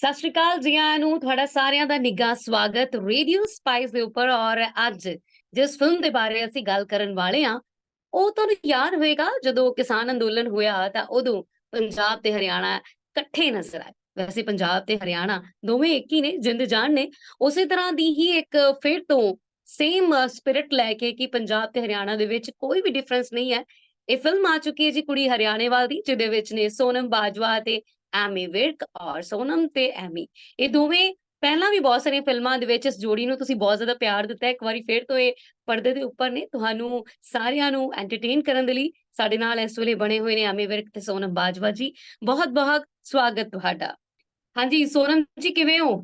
ਸਤਿ ਸ਼੍ਰੀ ਅਕਾਲ ਜੀ ਆਇਆਂ ਨੂੰ, ਤੁਹਾਡਾ ਸਾਰਿਆਂ ਦਾ ਨਿੱਘਾ ਸਵਾਗਤ ਰੇਡੀਓ ਸਪਾਈਸ ਦੇ ਉੱਪਰ ਔਰ ਅੱਜ ਜਿਸ ਫਿਲਮ ਦੇ ਬਾਰੇ ਅਸੀਂ ਗੱਲ ਕਰਨ ਵਾਲੇ ਹਾਂ, ਉਹ ਤੁਹਾਨੂੰ ਯਾਦ ਹੋਵੇਗਾ ਜਦੋਂ ਕਿਸਾਨ ਅੰਦੋਲਨ ਹੋਇਆ ਤਾਂ ਉਦੋਂ ਪੰਜਾਬ ਤੇ ਹਰਿਆਣਾ ਇਕੱਠੇ ਨਜ਼ਰ ਆਏ। ਵੈਸੇ ਪੰਜਾਬ ਤੇ ਹਰਿਆਣਾ ਦੋਵੇਂ ਇੱਕ ਹੀ ਨੇ, ਜਿੰਦ ਜਾਨ ਨੇ। ਉਸੇ ਤਰ੍ਹਾਂ ਦੀ ਹੀ ਇੱਕ ਫਿਰ ਤੋਂ ਸੇਮ ਸਪਿਰਿਟ ਲੈ ਕੇ ਕਿ ਪੰਜਾਬ ਤੇ ਹਰਿਆਣਾ ਦੇ ਵਿੱਚ ਕੋਈ ਵੀ ਡਿਫਰੈਂਸ ਨਹੀਂ ਹੈ। ਇਹ ਫਿਲਮ ਆ ਚੁੱਕੀ ਹੈ ਜੀ ਕੁੜੀ ਹਰਿਆਣੇ ਵਾਲ ਦੀ, ਜਿਹਦੇ ਵਿੱਚ ਨੇ ਸੋਨਮ ਬਾਜਵਾ ਤੇ ਐਮੀ ਵਿਰਕ ਔਰ ਸੋਨਮ ਤੇ ਐਮੀ। ਇਹ ਦੋਵੇਂ ਪਹਿਲਾਂ ਵੀ ਬਹੁਤ ਸਾਰੀਆਂ ਫਿਲਮਾਂ ਦੇ ਵਿੱਚ ਇਸ ਜੋੜੀ ਨੂੰ ਤੁਸੀਂ ਬਹੁਤ ਜ਼ਿਆਦਾ ਪਿਆਰ ਦਿੱਤਾ ਹੈ। ਇੱਕ ਵਾਰੀ ਫੇਰ ਤੋਂ ਇਹ ਪਰਦੇ ਦੇ ਉੱਪਰ ਨੇ। ਤੁਹਾਨੂੰ ਸਾਰਿਆਂ ਨੂੰ ਐਂਟਰਟੇਨ ਕਰਨ ਦੇ ਲਈ ਸਾਡੇ ਨਾਲ ਇਸ ਵੇਲੇ ਬਣੇ ਹੋਏ ਨੇ ਐਮੀ ਵਿਰਕ ਤੇ ਸੋਨਮ ਬਾਜਵਾ ਜੀ। ਬਹੁਤ ਬਹੁਤ ਸਵਾਗਤ ਤੁਹਾਡਾ। ਹਾਂਜੀ ਸੋਨਮ ਜੀ ਕਿਵੇਂ ਹੋ?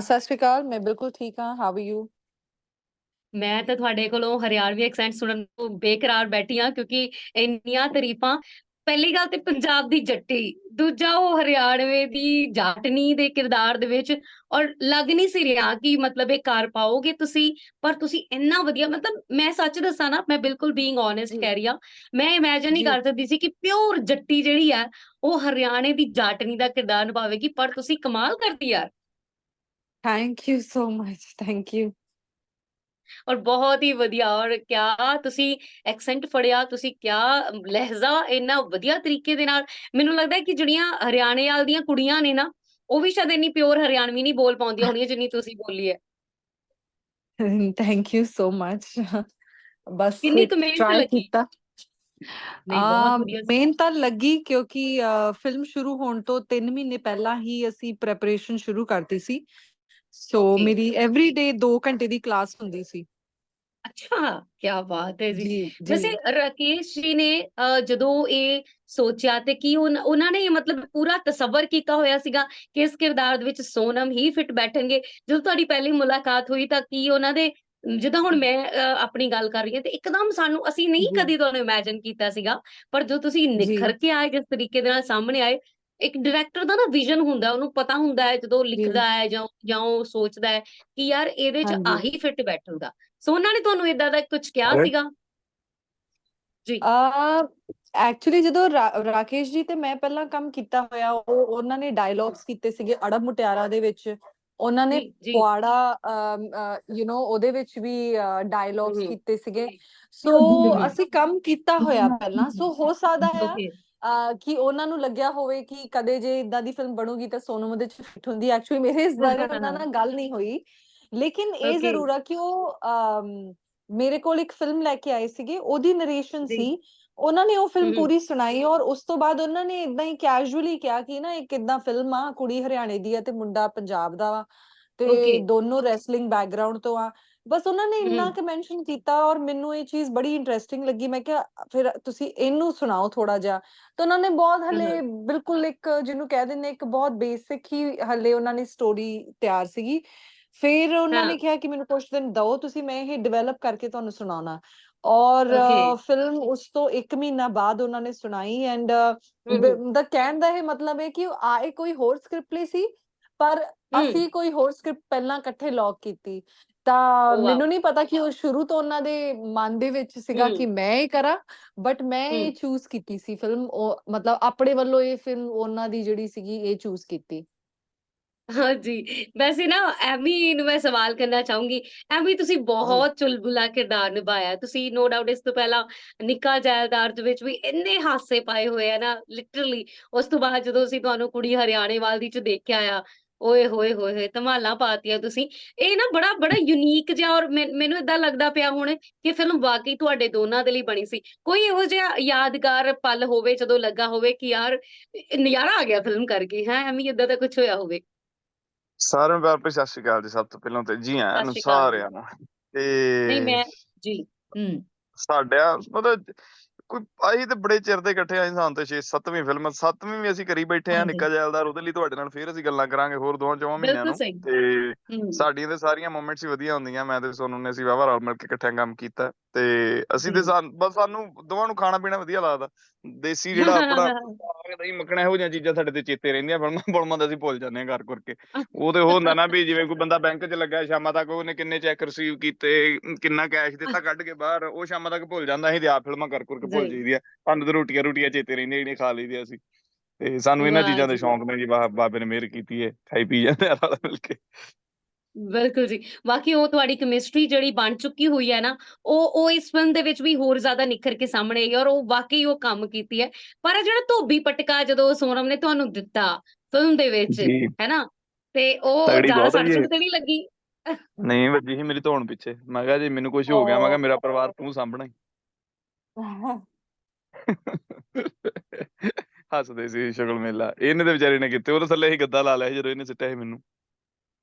ਸਤਿ ਸ਼੍ਰੀ ਅਕਾਲ ਮੈਂ ਬਿਲਕੁਲ ਠੀਕ ਹਾਂ। ਹਾਊ ਆਰ ਯੂ ਮੈਂ ਤਾਂ ਤੁਹਾਡੇ ਕੋਲੋਂ ਹਰਿਆਣਵੀ ਐਕਸੈਂਟ ਸੁਣਨ ਤੋਂ ਬੇਕਰਾਰ ਬੈਠੀ ਹਾਂ ਕਿਉਂਕਿ ਇੰਨੀਆਂ ਤਾਰੀਫਾਂ ਪਹਿਲੀ ਗੱਲ ਤੇ ਪੰਜਾਬ ਦੀ ਜੱਟੀ ਦੂਜਾ ਉਹ ਹਰਿਆਣਵੇ ਦੀ ਜਾਟਨੀ ਦੇ ਕਿਰਦਾਰ ਦੇ ਵਿੱਚ ਔਰ ਲੱਗ ਨਹੀਂ ਸੀ ਰਿਹਾ ਕਿ ਮਤਲਬ ਇਹ ਕਰ ਪਾਓਗੇ ਤੁਸੀਂ ਪਰ ਤੁਸੀਂ ਇੰਨਾ ਵਧੀਆ ਮਤਲਬ ਮੈਂ ਸੱਚ ਦੱਸਾਂ ਨਾ ਮੈਂ ਬਿਲਕੁਲ ਬੀਇੰਗ ਓਨੈਸਟ। ਕਹਿ ਰਹੀ ਮੈਂ ਇਮੇਜਿਨ ਨਹੀਂ। ਕਰ ਸਕਦੀ ਸੀ ਕਿ ਪਿਓਰ ਜੱਟੀ ਜਿਹੜੀ ਹੈ ਉਹ ਹਰਿਆਣੇ ਦੀ ਜਾਟਨੀ ਦਾ ਕਿਰਦਾਰ ਨਿਭਾਵੇਗੀ ਪਰ ਤੁਸੀਂ ਕਮਾਲ ਕਰਦੀ ਯਾਰ thank you so much thank you ਔਰ ਬਹੁਤ ਹੀ ਵਧੀਆ ਔਰ ਕਿਆ ਤੁਸੀਂ ਐਕਸੈਂਟ ਫੜਿਆ ਤੁਸੀਂ ਕਿਆ ਲਹਿਜ਼ਾ ਇੰਨਾ ਵਧੀਆ ਤਰੀਕੇ ਦੇ ਨਾਲ ਮੈਨੂੰ ਲੱਗਦਾ ਹੈ ਕਿ ਜਿਹੜੀਆਂ ਹਰਿਆਣੇ ਵਾਲ ਦੀਆਂ ਕੁੜੀਆਂ ਨੇ ਨਾ ਉਹ ਵੀ ਸ਼ਾਇਦ ਇੰਨੀ ਪਿਓਰ ਹਰਿਆਣਵੀ ਨਹੀਂ ਬੋਲ ਪਾਉਂਦੀਆਂ ਹੋਣੀਆਂ ਜਿੰਨੀ ਤੁਸੀਂ ਬੋਲੀ ਹੈ। ਥੈਂਕ ਯੂ ਸੋ ਮਚ ਬਸ ਕਿੰਨੀ ਕੁ ਮਿਹਨਤ ਲੱਗੀ? ਮੇਨ ਤਾਂ ਲੱਗੀ ਕਿਉਂਕਿ ਫਿਲਮ ਸ਼ੁਰੂ ਹੋਣ ਤੋਂ 3 ਮਹੀਨੇ ਪਹਿਲਾਂ ਹੀ ਅਸੀਂ ਪ੍ਰੈਪਰੇਸ਼ਨ ਸ਼ੁਰੂ ਕਰਤੀ ਸੀ। ਸੋ. ਮੇਰੀ ਐਵਰੀ ਡੇ 2 ਘੰਟੇ ਦੀ ਕਲਾਸ ਹੁੰਦੀ ਸੀ ਅੱਛਾ ਕਿਆ ਬਾਤ ਹੈ ਜੀ ਜੀ ਵੈਸੇ ਜੀ ਰਾਕੇਸ਼ ਜੀ ਨੇ ਜਦੋਂ ਇਹ ਸੋਚਿਆ ਤੇ ਕੀ ਉਨ- ਉਹਨਾਂ ਨੇ ਮਤਲਬ ਪੂਰਾ ਤਸੱਵਰ ਕੀਤਾ ਹੋਇਆ ਸੀਗਾ ਕਿ ਇਸ ਕਿਰਦਾਰ ਦੇ ਵਿੱਚ ਸੋਨਮ ਹੀ ਫਿੱਟ ਬੈਠਣਗੇ ਜਦੋਂ ਤੁਹਾਡੀ ਪਹਿਲੀ ਮੁਲਾਕਾਤ ਹੋਈ ਤਾਂ ਕੀ ਉਹਨਾਂ ਦੇ ਜਿੱਦਾਂ ਹੁਣ ਮੈਂ ਆਪਣੀ ਗੱਲ ਕਰ ਰਹੀ ਹਾਂ ਤੇ ਇੱਕਦਮ ਸਾਨੂੰ ਅਸੀਂ ਨਹੀਂ ਜੀ। ਕਦੀ ਤੁਹਾਨੂੰ ਇਮੇਜਿਨ ਕੀਤਾ ਸੀਗਾ ਪਰ ਜੋ ਤੁਸੀਂ ਜੀ। ਨਿਖਰ ਕੇ ਆਏ ਜਿਸ ਤਰੀਕੇ ਦੇ ਨਾਲ ਸਾਹਮਣੇ ਆਏ ਇੱਕ ਡਾਇਰੈਕਟਰ ਦਾ ਨਾ ਵਿਜ਼ਨ ਹੁੰਦਾ ਉਹਨੂੰ ਪਤਾ ਹੁੰਦਾ ਹੈ ਜਦੋਂ ਲਿਖਦਾ ਹੈ ਜਾਂ ਜਾਂ ਉਹ ਸੋਚਦਾ ਹੈ ਕਿ ਯਾਰ ਇਹਦੇ ਚ। ਆਹੀ ਫਿੱਟ ਬੈਠੂਗਾ ਸੋ ਉਹਨਾਂ ਨੇ ਤੁਹਾਨੂੰ ਇਦਾਂ ਦਾ ਕੁਝ ਕਿਹਾ। ਸੀਗਾ? ਜੀ। ਆ ਐਕਚੁਅਲੀ ਜਦੋਂ ਰਾਕੇਸ਼ ਜੀ ਤੇ ਮੈਂ ਪਹਿਲਾਂ ਕੰਮ ਕੀਤਾ ਹੋਇਆ ਉਹ ਉਹਨਾਂ ਨੇ ਡਾਇਲੌਗਸ ਕੀਤੇ ਸੀਗੇ ਅੜਬ ਮੁਟਿਆਰਾ ਦੇ ਵਿੱਚ। ਉਹਨਾਂ ਨੇ ਪੁਆੜਾ ਯੂ نو ਉਹਦੇ ਵਿੱਚ ਵੀ ਡਾਇਲੌਗਸ। ਕੀਤੇ ਸੀਗੇ। ਸੋ। ਅਸੀਂ ਕੰਮ ਕੀਤਾ ਹੋਇਆ ਪਹਿਲਾਂ। ਸੋ ਹੋ ਸਕਦਾ ਹੈ ਕਿ ਉਹਨਾਂ ਨੂੰ ਲੱਗਿਆ ਹੋਵੇ ਕਿ ਕਦੇ ਜੇ ਇਦਾਂ ਦੀ ਫਿਲਮ ਬਣੂਗੀ ਤਾਂ ਸੋਨਮ ਉਹਦੇ ਚ ਫਿੱਟ ਹੁੰਦੀ ਐਕਚੁਅਲੀ ਮੇਰੇ ਇਸ ਬਾਰੇ ਉਹਨਾਂ ਨਾਲ ਗੱਲ ਨਹੀਂ ਹੋਈ ਲੇਕਿਨ ਇਹ. ਜ਼ਰੂਰ ਆ ਕਿ ਉਹ ਮੇਰੇ ਕੋਲ ਇੱਕ ਫਿਲਮ ਲੈ ਕੇ ਆਏ ਸੀਗੇ ਉਹਦੀ ਨਰੇਸ਼ਨ। ਸੀ ਉਹਨਾਂ ਨੇ ਉਹ ਫਿਲਮ। ਪੂਰੀ ਸੁਣਾਈ ਔਰ ਉਸ ਤੋਂ ਬਾਅਦ ਉਹਨਾਂ ਨੇ ਇਦਾਂ ਹੀ ਕੈਜੂਅਲੀ ਕਿਹਾ ਕਿ ਨਾ ਇੱਕ ਇਦਾਂ ਫਿਲਮ ਆ ਕੁੜੀ ਹਰਿਆਣੇ ਦੀ ਆ ਤੇ ਮੁੰਡਾ ਪੰਜਾਬ ਦਾ ਵਾ ਤੇ. ਦੋਨੋਂ ਰੈਸਲਿੰਗ ਬੈਕਗ੍ਰਾਉਂਡ ਤੋਂ ਆ ਬਸ ਉਹਨਾਂ ਨੇ ਇੰਨਾ। ਕਿ ਮੈਂਸ਼ਨ ਕੀਤਾ ਔਰ ਮੈਨੂੰ ਇਹ ਚੀਜ਼ ਬੜੀ ਇੰਟਰਸਟਿੰਗ ਲੱਗੀ ਮੈਂ ਕਿਹਾ ਫਿਰ ਤੁਸੀਂ ਇਹਨੂੰ ਸੁਣਾਓ ਥੋੜਾ ਜਿਹਾ ਤਾਂ ਉਹਨਾਂ ਨੇ ਬਹੁਤ ਹਲੇ ਬਿਲਕੁਲ ਇੱਕ ਜਿਹਨੂੰ ਕਹਿ ਦਿੰਦੇ ਇੱਕ ਬਹੁਤ ਬੇਸਿਕ ਹੀ ਹਲੇ ਉਹਨਾਂ ਨੇ ਸਟੋਰੀ ਤਿਆਰ ਸੀਗੀ ਫਿਰ ਉਹਨਾਂ। ਨੇ ਕਿਹਾ ਕਿ ਮੈਨੂੰ ਕੁਝ ਦਿਨ ਦਿਓ ਤੁਸੀਂ ਮੈਂ ਇਹ ਡਿਵੈਲਪ ਕਰਕੇ ਤੁਹਾਨੂੰ ਸੁਣਾਉਣਾ ਔਰ. ਫਿਲਮ ਉਸ ਤੋਂ 1 ਮਹੀਨਾ ਬਾਅਦ ਉਹਨਾਂ ਨੇ ਸੁਣਾਈ ਐਂਡ। ਦਾ ਕਹਿਣ ਦਾ ਇਹ ਮਤਲਬ ਹੈ ਕਿ ਆਏ ਕੋਈ ਹੋਰ ਸਕ੍ਰਿਪਟ ਲਈ ਸੀ ਪਰ। ਅਸੀਂ ਕੋਈ ਹੋਰ ਸਕ੍ਰਿਪਟ ਪਹਿਲਾਂ ਇਕੱਠੇ ਲੌਕ ਕੀਤੀ ਤਾਂ. ਮੈਨੂੰ ਨਹੀਂ ਪਤਾ ਕਿ ਉਹ ਸ਼ੁਰੂ ਤੋਂ ਉਹਨਾਂ ਦੇ ਮਨ ਦੇ ਵਿੱਚ ਸੀਗਾ। ਕਿ ਮੈਂ ਇਹ ਕਰਾਂ ਬਟ ਮੈਂ ਇਹ। ਚੂਜ਼ ਕੀਤੀ ਸੀ ਫਿਲਮ ਉਹ ਮਤਲਬ ਆਪਣੇ ਵੱਲੋਂ ਇਹ ਫਿਲਮ ਉਹਨਾਂ ਦੀ ਜਿਹੜੀ ਸੀਗੀ ਇਹ ਚੂਜ਼ ਕੀਤੀ ਹਾਂ ਜੀ ਵੈਸੇ ਨਾ ਐਮੀ ਨੂੰ ਮੈਂ ਸਵਾਲ ਕਰਨਾ ਚਾਹੂੰਗੀ ਐਮੀ ਤੁਸੀਂ ਬਹੁਤ ਚੁਲਬੁਲਾ ਕਿਰਦਾਰ ਨਿਭਾਇਆ ਤੁਸੀਂ ਨੋ ਡਾਊਟ ਇਸ ਤੋਂ ਪਹਿਲਾਂ ਨਿੱਕਾ ਜੈਲਦਾਰ ਦੇ ਵਿੱਚ ਵੀ ਇੰਨੇ ਹਾਸੇ ਪਾਏ ਹੋਏ ਆ ਨਾ ਲਿਟਰਲੀ ਉਸ ਤੋਂ ਬਾਅਦ ਜਦੋਂ ਅਸੀਂ ਤੁਹਾਨੂੰ ਕੁੜੀ ਹਰਿਆਣੇ ਵਾਲ ਦੀ ਚ ਦੇਖਿਆ ਆ ਓਏ ਹੋਏ ਹੋਏ ਹੋਏ ਧਮਾਲਾਂ ਪਾਤੀਆਂ ਤੁਸੀਂ। ਇਹ ਨਾ ਬੜਾ ਬੜਾ ਯੂਨੀਕ ਜਿਹਾ ਔਰ ਮੈਨ- ਮੈਨੂੰ ਇਦਾਂ ਲੱਗਦਾ ਪਿਆ ਹੁਣ ਕਿ ਫਿਲਮ ਵਾਕਈ ਤੁਹਾਡੇ ਦੋਨਾਂ ਦੇ ਲਈ ਬਣੀ ਸੀ। ਕੋਈ ਇਹੋ ਜਿਹਾ ਯਾਦਗਾਰ ਪਲ ਹੋਵੇ ਜਦੋਂ ਲੱਗਾ ਹੋਵੇ ਕਿ ਯਾਰ ਇਹ ਨਜ਼ਾਰਾ ਆ ਗਿਆ ਫਿਲਮ ਕਰਕੇ ਹੈ? ਐਮੀ ਇਦਾਂ ਦਾ ਕੁਝ ਹੋਇਆ ਹੋਵੇ। ਸਾਰਿਆਂ ਨੂੰ ਪਿਆਰ ਭਰੀ ਸਤਿ ਸ਼੍ਰੀ ਅਕਾਲ ਜੀ ਸਭ ਤੋਂ ਪਹਿਲਾਂ ਤੇ ਜੀ ਆਇਆਂ ਸਤਿ ਨੂੰ ਸ਼੍ਰੀ ਅਕਾਲ। ਜੀ। ਸਾਰਿਆਂ ਨੂੰ। ਨਹੀਂ ਤੇ ਮੈਂ ਜੀ ਹੂੰ। ਸਾਡਿਆ ਮਤਲਬ ਕੋਈ ਆਹੀ ਤੇ ਬੜੇ ਚਿਰ ਦੇ ਇਕੱਠੇ ਆਏ ਸਾਨੂੰ ਤੇ 6 7ਵੀਂ ਫਿਲਮ 7ਵੀਂ ਵੀ ਅਸੀਂ ਕਰੀ ਬੈਠੇ ਆ। ਨਿੱਕਾ ਜੈਲਦਾਰ ਉਹਦੇ ਲਈ ਤੁਹਾਡੇ ਨਾਲ ਫੇਰ ਅਸੀਂ ਗੱਲਾਂ ਕਰਾਂਗੇ ਹੋਰ ਦੋਹਾਂ ਚੌਵਾਂ ਮਹੀਨਿਆਂ ਨੂੰ। ਤੇ ਸਾਡੀਆਂ ਤੇ ਸਾਰੀਆਂ ਮੂਮੈਂਟਸ ਹੀ ਵਧੀਆ ਹੁੰਦੀਆਂ ਮੈਂ ਤੇ ਸੋਨੂੰ ਨੇ ਅਸੀਂ ਵਾਵਾ ਰਲ ਮਿਲ ਕੇ ਇਕੱਠਿਆਂ ਕੰਮ ਕੀਤਾ। ਤੇ ਅਸੀਂ ਤੇ ਬਸ ਸਾਨੂੰ ਦੋਵਾਂ ਨੂੰ ਖਾਣਾ ਪੀਣਾ ਵਧੀਆ ਲੱਗਦਾ। ਦੇਸੀ ਜਿਹੜਾ ਆਪਣਾ ਸਾਗ ਦਹੀਂ ਮੱਖਣਾ ਇਹੋ ਜਿਹੀਆਂ ਚੀਜ਼ਾਂ ਸਾਡੇ ਤੇ ਚੇਤੇ ਰਹਿੰਦੀਆਂ ਫਿਲਮਾਂ ਫਿਲਮਾਂ ਦਾ ਅਸੀਂ ਭੁੱਲ ਜਾਂਦੇ ਹਾਂ ਕਰ ਕਰਕੇ ਉਹ ਤੇ ਉਹ ਹੁੰਦਾ ਨਾ ਵੀ ਜਿਵੇਂ ਕੋਈ ਬੰਦਾ ਬੈਂਕ 'ਚ ਲੱਗਾ ਸ਼ਾਮਾਂ ਤੱਕ ਉਹਨੇ ਕਿੰਨੇ ਚੈੱਕ ਰਿਸੀਵ ਕੀਤੇ ਕਿੰਨਾ ਕੈਸ਼ ਦਿੱਤਾ ਕੱਢ ਕੇ ਬਾਹਰ ਉਹ ਸ਼ਾਮਾਂ ਤੱਕ ਭੁੱਲ ਜਾਂਦਾ ਅਸੀਂ ਤੇ ਆਪ ਫਿਲਮਾਂ ਕਰ ਕਰਕੇ ਭੁੱਲ ਜੀ। ਜਾਈਦੀਆਂ ਸਾਨੂੰ ਤੇ ਰੋਟੀਆਂ ਰੋਟੀਆਂ ਚੇਤੇ ਰਹਿੰਦੀਆਂ ਜਿਹੜੀਆਂ ਖਾ ਲਈਦੀਆਂ ਅਸੀਂ। ਤੇ ਸਾਨੂੰ ਇਹਨਾਂ ਚੀਜ਼ਾਂ ਦੇ ਸ਼ੌਂਕ ਨੇ ਜੀ ਬਾਬੇ ਨੇ ਮਿਹਰ ਕੀਤੀ ਹੈ ਖਾਈ ਪੀ ਜਾਂਦੇ ਆ ਰਲ ਮਿਲ ਕੇ। ਬਿਲਕੁਲ ਜੀ। ਬਾਕੀ ਉਹ ਤੁਹਾਡੀ ਕੈਮਿਸਟਰੀ ਜਿਹੜੀ ਬਣ ਚੁੱਕੀ ਹੋਈ ਹੈ ਨਾ ਉਹ ਉਹ ਇਸ ਫਿਲਮ ਦੇ ਵਿੱਚ ਵੀ ਹੋਰ ਜ਼ਿਆਦਾ ਨਿਖਰ ਕੇ ਸਾਹਮਣੇ ਆਈ ਔਰ ਉਹ ਵਾਕਈ ਉਹ ਕੰਮ ਕੀਤੀ ਹੈ। ਪਰ ਜਿਹੜਾ ਧੋਬੀ ਪਟਕਾ ਜਦੋਂ ਸੋਨਮ ਨੇ ਤੁਹਾਨੂੰ ਦਿੱਤਾ ਫਿਲਮ ਦੇ ਵਿੱਚ ਹੈ ਨਾ? ਤੇ ਉਹ ਜ਼ਿਆਦਾ। ਸੁੱਟ ਤੇ ਨਹੀਂ ਲੱਗੀ। ਨਹੀਂ ਵੱਜੀ ਸੀ ਮੇਰੀ ਧੌਣ ਪਿੱਛੇ। ਮੈਂ ਕਿਹਾ ਜੇ ਮੈਨੂੰ ਕੁਝ ਹੋ ਗਿਆ। ਮੈਂ ਕਿਹਾ। ਮੇਰਾ ਪਰਿਵਾਰ ਤੂੰ ਸਾਂਭਣਾ ਹੱਸਦੇ ਸੀ ਸ਼ੁਗਲ ਮੇਲਾ। ਇਹਨੇ ਤੇ ਵਿਚਾਰੇ ਨੇ ਕੀਤੇ। ਉਹਦੇ ਥੱਲੇ ਹੀ ਗੱਦਾ ਲਾ ਲਿਆ ਜਦੋਂ ਇਹਨੇ ਸਿੱਟਿਆ ਸੀ ਮੈਨੂੰ।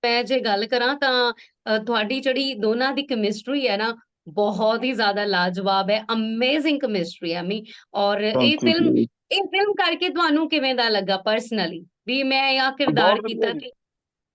ਮੈਂ ਜੇ ਗੱਲ ਕਰਾਂ ਤਾਂ ਤੁਹਾਡੀ ਜਿਹੜੀ ਦੋਨਾਂ ਦੀ ਕੈਮਿਸਟਰੀ ਹੈ ਨਾ ਬਹੁਤ ਹੀ ਜ਼ਿਆਦਾ ਲਾਜਵਾਬ ਹੈ ਅਮੇਜ਼ਿੰਗ ਕੈਮਿਸਟਰੀ ਹੈ ਮੀ ਔਰ ਇਹ ਫਿਲਮ। ਇਹ ਫਿਲਮ ਕਰਕੇ ਤੁਹਾਨੂੰ ਕਿਵੇਂ ਦਾ ਲੱਗਾ ਪਰਸਨਲੀ ਵੀ ਮੈਂ ਇਹ ਕਿਰਦਾਰ ਕੀਤਾ ਕਿ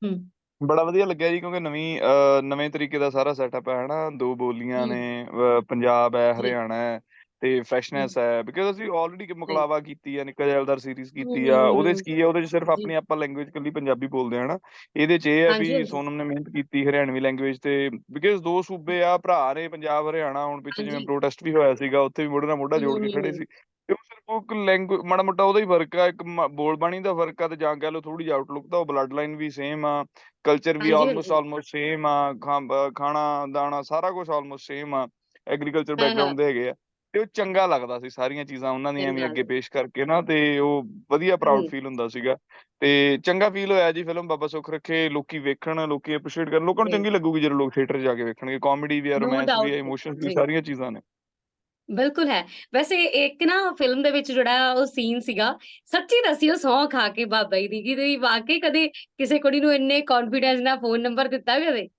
ਹੂੰ ਬੜਾ ਵਧੀਆ ਲੱਗਿਆ ਜੀ ਕਿਉਂਕਿ ਨਵੀਂ ਨਵੇਂ ਤਰੀਕੇ ਦਾ ਸਾਰਾ ਸੈਟਅਪ ਹੈ ਹਨਾ ਦੋ ਬੋਲੀਆਂ। ਨੇ ਪੰਜਾਬ ਹੈ। ਹਰਿਆਣਾ ਹੈ ਤੇ ਫਰੈਸ਼ਨੈਸ ਹੈ। ਬਿਕਾਜ਼ ਅਸੀਂ ਆਲਰੇਡੀ ਮਕਲਾਵਾ ਕੀਤੀ ਹੈ ਨਿੱਕਾ ਜੈਲਦਾਰ ਸੀਰੀਜ਼ ਕੀਤੀ ਆ ਉਹਦੇ ਚ ਕੀ ਹੈ ਉਹਦੇ ਚ ਸਿਰਫ। ਆਪਣੀ ਆਪਾਂ ਲੈਂਗੁਏਜ ਕੱਲੀ ਪੰਜਾਬੀ ਬੋਲਦੇ ਆ ਨਾ ਇਹਦੇ ਚ ਇਹ ਹੈ ਵੀ ਸੋਨਮ ਨੇ ਮਿਹਨਤ ਕੀਤੀ ਹਰਿਆਣਵੀ ਲੈਂਗੁਏਜ ਤੇ ਬਿਕਾਜ਼ ਦੋ ਸੂਬੇ ਆ ਭਰਾ ਨੇ ਪੰਜਾਬ ਹਰਿਆਣਾ ਹੁਣ ਪਿੱਛੇ ਜਿਵੇਂ ਪ੍ਰੋਟੈਸਟ ਵੀ ਹੋਇਆ ਸੀਗਾ ਉੱਥੇ ਵੀ ਮੋਢੇ ਨਾਲ ਮੋਢਾ ਜੋੜ ਕੇ ਖੜੇ ਸੀ। ਤੇ ਉਹ ਸਿਰਫ ਉਹ ਲੈਂਗੁਏਜ ਮਾੜਾ ਮੋਟਾ ਉਹਦਾ ਹੀ ਫ਼ਰਕ ਆ ਇੱਕ ਬੋਲ ਬਾਣੀ ਦਾ ਫ਼ਰਕ ਆ ਤੇ ਜਾਂ ਕਹਿ ਲਓ ਥੋੜੀ ਜਿਹੀ ਆਊਟਲੁੱਕ ਦਾ ਉਹ ਬਲੱਡ ਲਾਈਨ ਵੀ ਸੇਮ ਆ ਕਲਚਰ ਵੀ ਆਲਮੋਸਟ ਆਲਮੋਸਟ ਸੇਮ ਆ ਖਾਣਾ ਦਾਣਾ ਸਾਰਾ ਕੁਝ ਆਲਮੋਸਟ ਸੇਮ ਆ ਐਗਰੀਕਲਚਰ ਬੈਕਗ੍ਰਾਉਂਡ ਦੇ ਹੈਗੇ ਆ। ਤੇ ਉਹ ਚੰਗਾ ਲੱਗਦਾ ਸੀ ਸਾਰੀਆਂ ਚੀਜ਼ਾਂ ਉਹਨਾਂ ਦੀਆਂ ਵੀ ਅੱਗੇ ਪੇਸ਼ ਕਰਕੇ ਨਾ ਤੇ ਉਹ ਵਧੀਆ ਪ੍ਰਾਊਡ ਫੀਲ ਹੁੰਦਾ ਸੀਗਾ। ਤੇ ਚੰਗਾ ਫੀਲ ਹੋਇਆ ਜੀ ਫਿਲਮ ਬਾਬਾ ਸੁੱਖ ਰੱਖੇ ਲੋਕੀ ਵੇਖਣ ਲੋਕੀ ਅਪਰੀਸ਼ੀਏਟ ਕਰਨ ਲੋਕਾਂ ਨੂੰ ਚੰਗੀ ਲੱਗੂਗੀ ਜਦੋਂ ਲੋਕ ਥੀਏਟਰ ਜਾ ਕੇ ਵੇਖਣਗੇ। ਕਾਮੇਡੀ ਵੀ ਆ ਰੋਮਾਂਸ ਵੀ ਆ ਇਮੋਸ਼ਨਸ ਵੀ ਸਾਰੀਆਂ ਚੀਜ਼ਾਂ ਨੇ। ਬਿਲਕੁਲ ਹੈ। ਵੈਸੇ ਇੱਕ ਨਾ ਫਿਲਮ ਦੇ ਵਿੱਚ ਜਿਹੜਾ ਉਹ ਸੀਨ ਸੀਗਾ ਸੱਚੀ ਦੱਸਿਓ ਸਹੁੰ ਖਾ ਕੇ ਬਾਬਾ ਜੀ ਦੀ ਕਿ ਵਾਕਈ ਕਦੇ ਕਿਸੇ ਕੁੜੀ ਨੂੰ ਇੰਨੇ ਕੌਨਫੀਡੈਂਸ ਨਾਲ ਫੋਨ ਨੰਬਰ ਦਿੱਤਾ ਕਦੇ? ਹੈਂ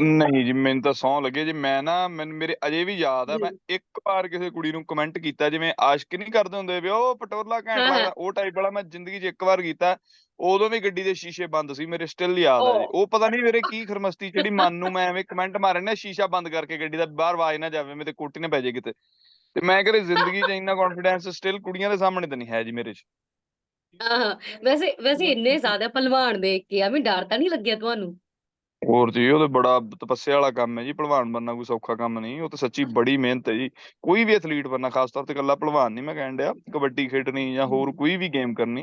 ਨਹੀਂ ਜੀ ਮੈਨੂੰ ਤਾਂ ਸੌਂ ਲੱਗੇ ਜੀ ਮੈਂ ਨਾ ਮੈਨੂੰ ਮੇਰੇ ਅਜੇ ਵੀ ਯਾਦ ਆ ਮੈਂ ਜੀ ਇੱਕ ਵਾਰ ਕਿਸੇ ਕੁੜੀ ਨੂੰ ਕਮੈਂਟ ਕੀਤਾ ਜਿਵੇਂ ਆਸ਼ਕ ਨਹੀਂ ਕਰਦੇ ਹੁੰਦੇ ਵੀ ਉਹ ਪਟੋਲਾ ਘੈਂਟ ਲੱਗਦਾ। ਉਹ ਟਾਈਪ ਵਾਲਾ ਮੈਂ ਜ਼ਿੰਦਗੀ 'ਚ ਇੱਕ ਵਾਰ ਕੀਤਾ। ਉਦੋਂ ਵੀ ਗੱਡੀ ਦੇ ਸ਼ੀਸ਼ੇ ਬੰਦ ਸੀ ਮੇਰੇ ਸਟਿਲ ਯਾਦ ਆ ਜੀ। ਉਹ ਪਤਾ ਨਹੀਂ ਮੇਰੇ ਕੀ ਖਰਮਸਤੀ ਜਿਹੜੀ ਮਨ ਨੂੰ ਮੈਂ ਐਵੇਂ ਕਮੈਂਟ ਮਾਰੇ ਨਾ ਸ਼ੀਸ਼ਾ ਬੰਦ ਕਰਕੇ ਗੱਡੀ ਦਾ ਬਾਹਰ ਆਵਾਜ਼ ਨਾ ਜਾਵੇ ਮੇਰੇ ਕੋਟੀ ਨਾ ਪੈ ਜਾਏ ਕਿਤੇ। ਤੇ ਮੈਂ ਕਰੇ ਜ਼ਿੰਦਗੀ 'ਚ ਇੰਨਾ ਕੌਨਫੀਡੈਂਸ ਸਟਿਲ ਕੁੜੀਆਂ ਦੇ ਸਾਹਮਣੇ ਤਾਂ ਨਹੀਂ ਹੈ ਜੀ ਮੇਰੇ 'ਚ। ਵੈਸੇ ਵੈਸੇ ਇੰਨੇ ਜ਼ਿਆਦਾ ਪਹਿਲਵਾਨ ਦੇਖ ਕੇ ਆ ਵੀ ਡਰ ਤਾਂ ਨਹੀਂ ਲੱਗਿਆ ਤੁਹਾਨੂੰ? ਹੋਰ ਜੀ ਉਹ ਤੇ ਬੜਾ ਤਪੱਸਿਆ ਵਾਲਾ ਕੰਮ ਹੈ ਜੀ ਭਲਵਾਨ ਬਣਨਾ ਕੋਈ ਸੌਖਾ ਕੰਮ ਨਹੀਂ ਉਹ ਤਾਂ ਸੱਚੀ ਬੜੀ ਮਿਹਨਤ ਹੈ ਜੀ। ਕੋਈ ਵੀ ਐਥਲੀਟ ਬਣਨਾ ਖਾਸ ਤੌਰ ਤੇ ਇਕੱਲਾ ਭਲਵਾਨ ਨਹੀਂ ਮੈਂ ਕਹਿਣ ਡਿਆ ਕਬੱਡੀ ਖੇਡਣੀ ਜਾਂ ਹੋਰ ਕੋਈ ਵੀ ਗੇਮ ਕਰਨੀ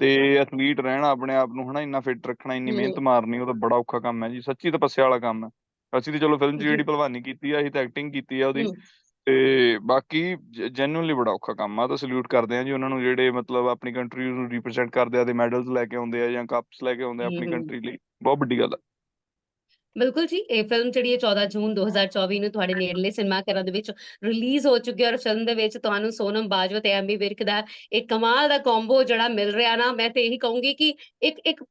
ਤੇ ਐਥਲੀਟ ਰਹਿਣਾ ਆਪਣੇ ਆਪ ਨੂੰ ਹਨਾ ਇੰਨਾ ਫਿੱਟ ਰੱਖਣਾ ਇੰਨੀ ਮਿਹਨਤ ਮਾਰਨੀ ਉਹ ਤਾਂ ਬੜਾ ਔਖਾ ਕੰਮ ਹੈ ਜੀ ਸੱਚੀ ਤਪੱਸਿਆ ਵਾਲਾ ਕੰਮ ਹੈ। ਅਸੀਂ ਤੇ ਚਲੋ ਫਿਲਮ 'ਚ ਜੀ। ਜਿਹੜੀ ਭਲਵਾਨੀ ਕੀਤੀ ਆ ਅਸੀਂ ਤਾਂ ਐਕਟਿੰਗ ਕੀਤੀ ਆ ਉਹਦੀ ਤੇ ਬਾਕੀ ਜੈਨੂਇਨਲੀ ਬੜਾ ਔਖਾ ਕੰਮ ਆ ਤਾਂ ਸਲੂਟ ਕਰਦੇ ਆ ਜੀ ਉਹਨਾਂ ਨੂੰ ਜਿਹੜੇ ਮਤਲਬ ਆਪਣੀ ਕੰਟਰੀ ਨੂੰ ਰਿਪਰੈਜ਼ੈਂਟ ਕਰਦੇ ਆ ਤੇ ਮੈਡਲਸ ਲੈ ਕੇ ਆਉਂਦੇ ਆ ਜਾਂ ਕੱਪਸ ਲੈ ਕੇ ਆਉਂਦੇ ਆ ਆਪਣੀ ਕੰਟਰੀ ਲਈ ਬਹੁਤ ਵੱਡੀ ਗੱਲ ਆ। ਬਿਲਕੁਲ ਜੀ ਇਹ ਫਿਲਮ ਜਿਹੜੀ ਹੈ 14 ਜੂਨ 2024 ਨੂੰ ਤੁਹਾਡੇ ਨੇੜਲੇ ਸਿਨੇਮਾ ਘਰਾਂ ਦੇ ਵਿੱਚ ਰਿਲੀਜ਼ ਹੋ ਚੁੱਕੀ ਹੈ ਔਰ ਫਿਲਮ ਦੇ ਵਿੱਚ ਤੁਹਾਨੂੰ ਸੋਨਮ ਬਾਜਵਾ ਤੇ ਐਮੀ ਵਿਰਕ ਦਾ ਇੱਕ ਕਮਾਲ ਦਾ ਕੰਬੋ ਜਿਹੜਾ ਮਿਲ ਰਿਹਾ ਨਾ ਮੈਂ ਤੇ ਇਹੀ ਕਹੂੰਗੀ ਕਿ ਇੱਕ ਇੱਕ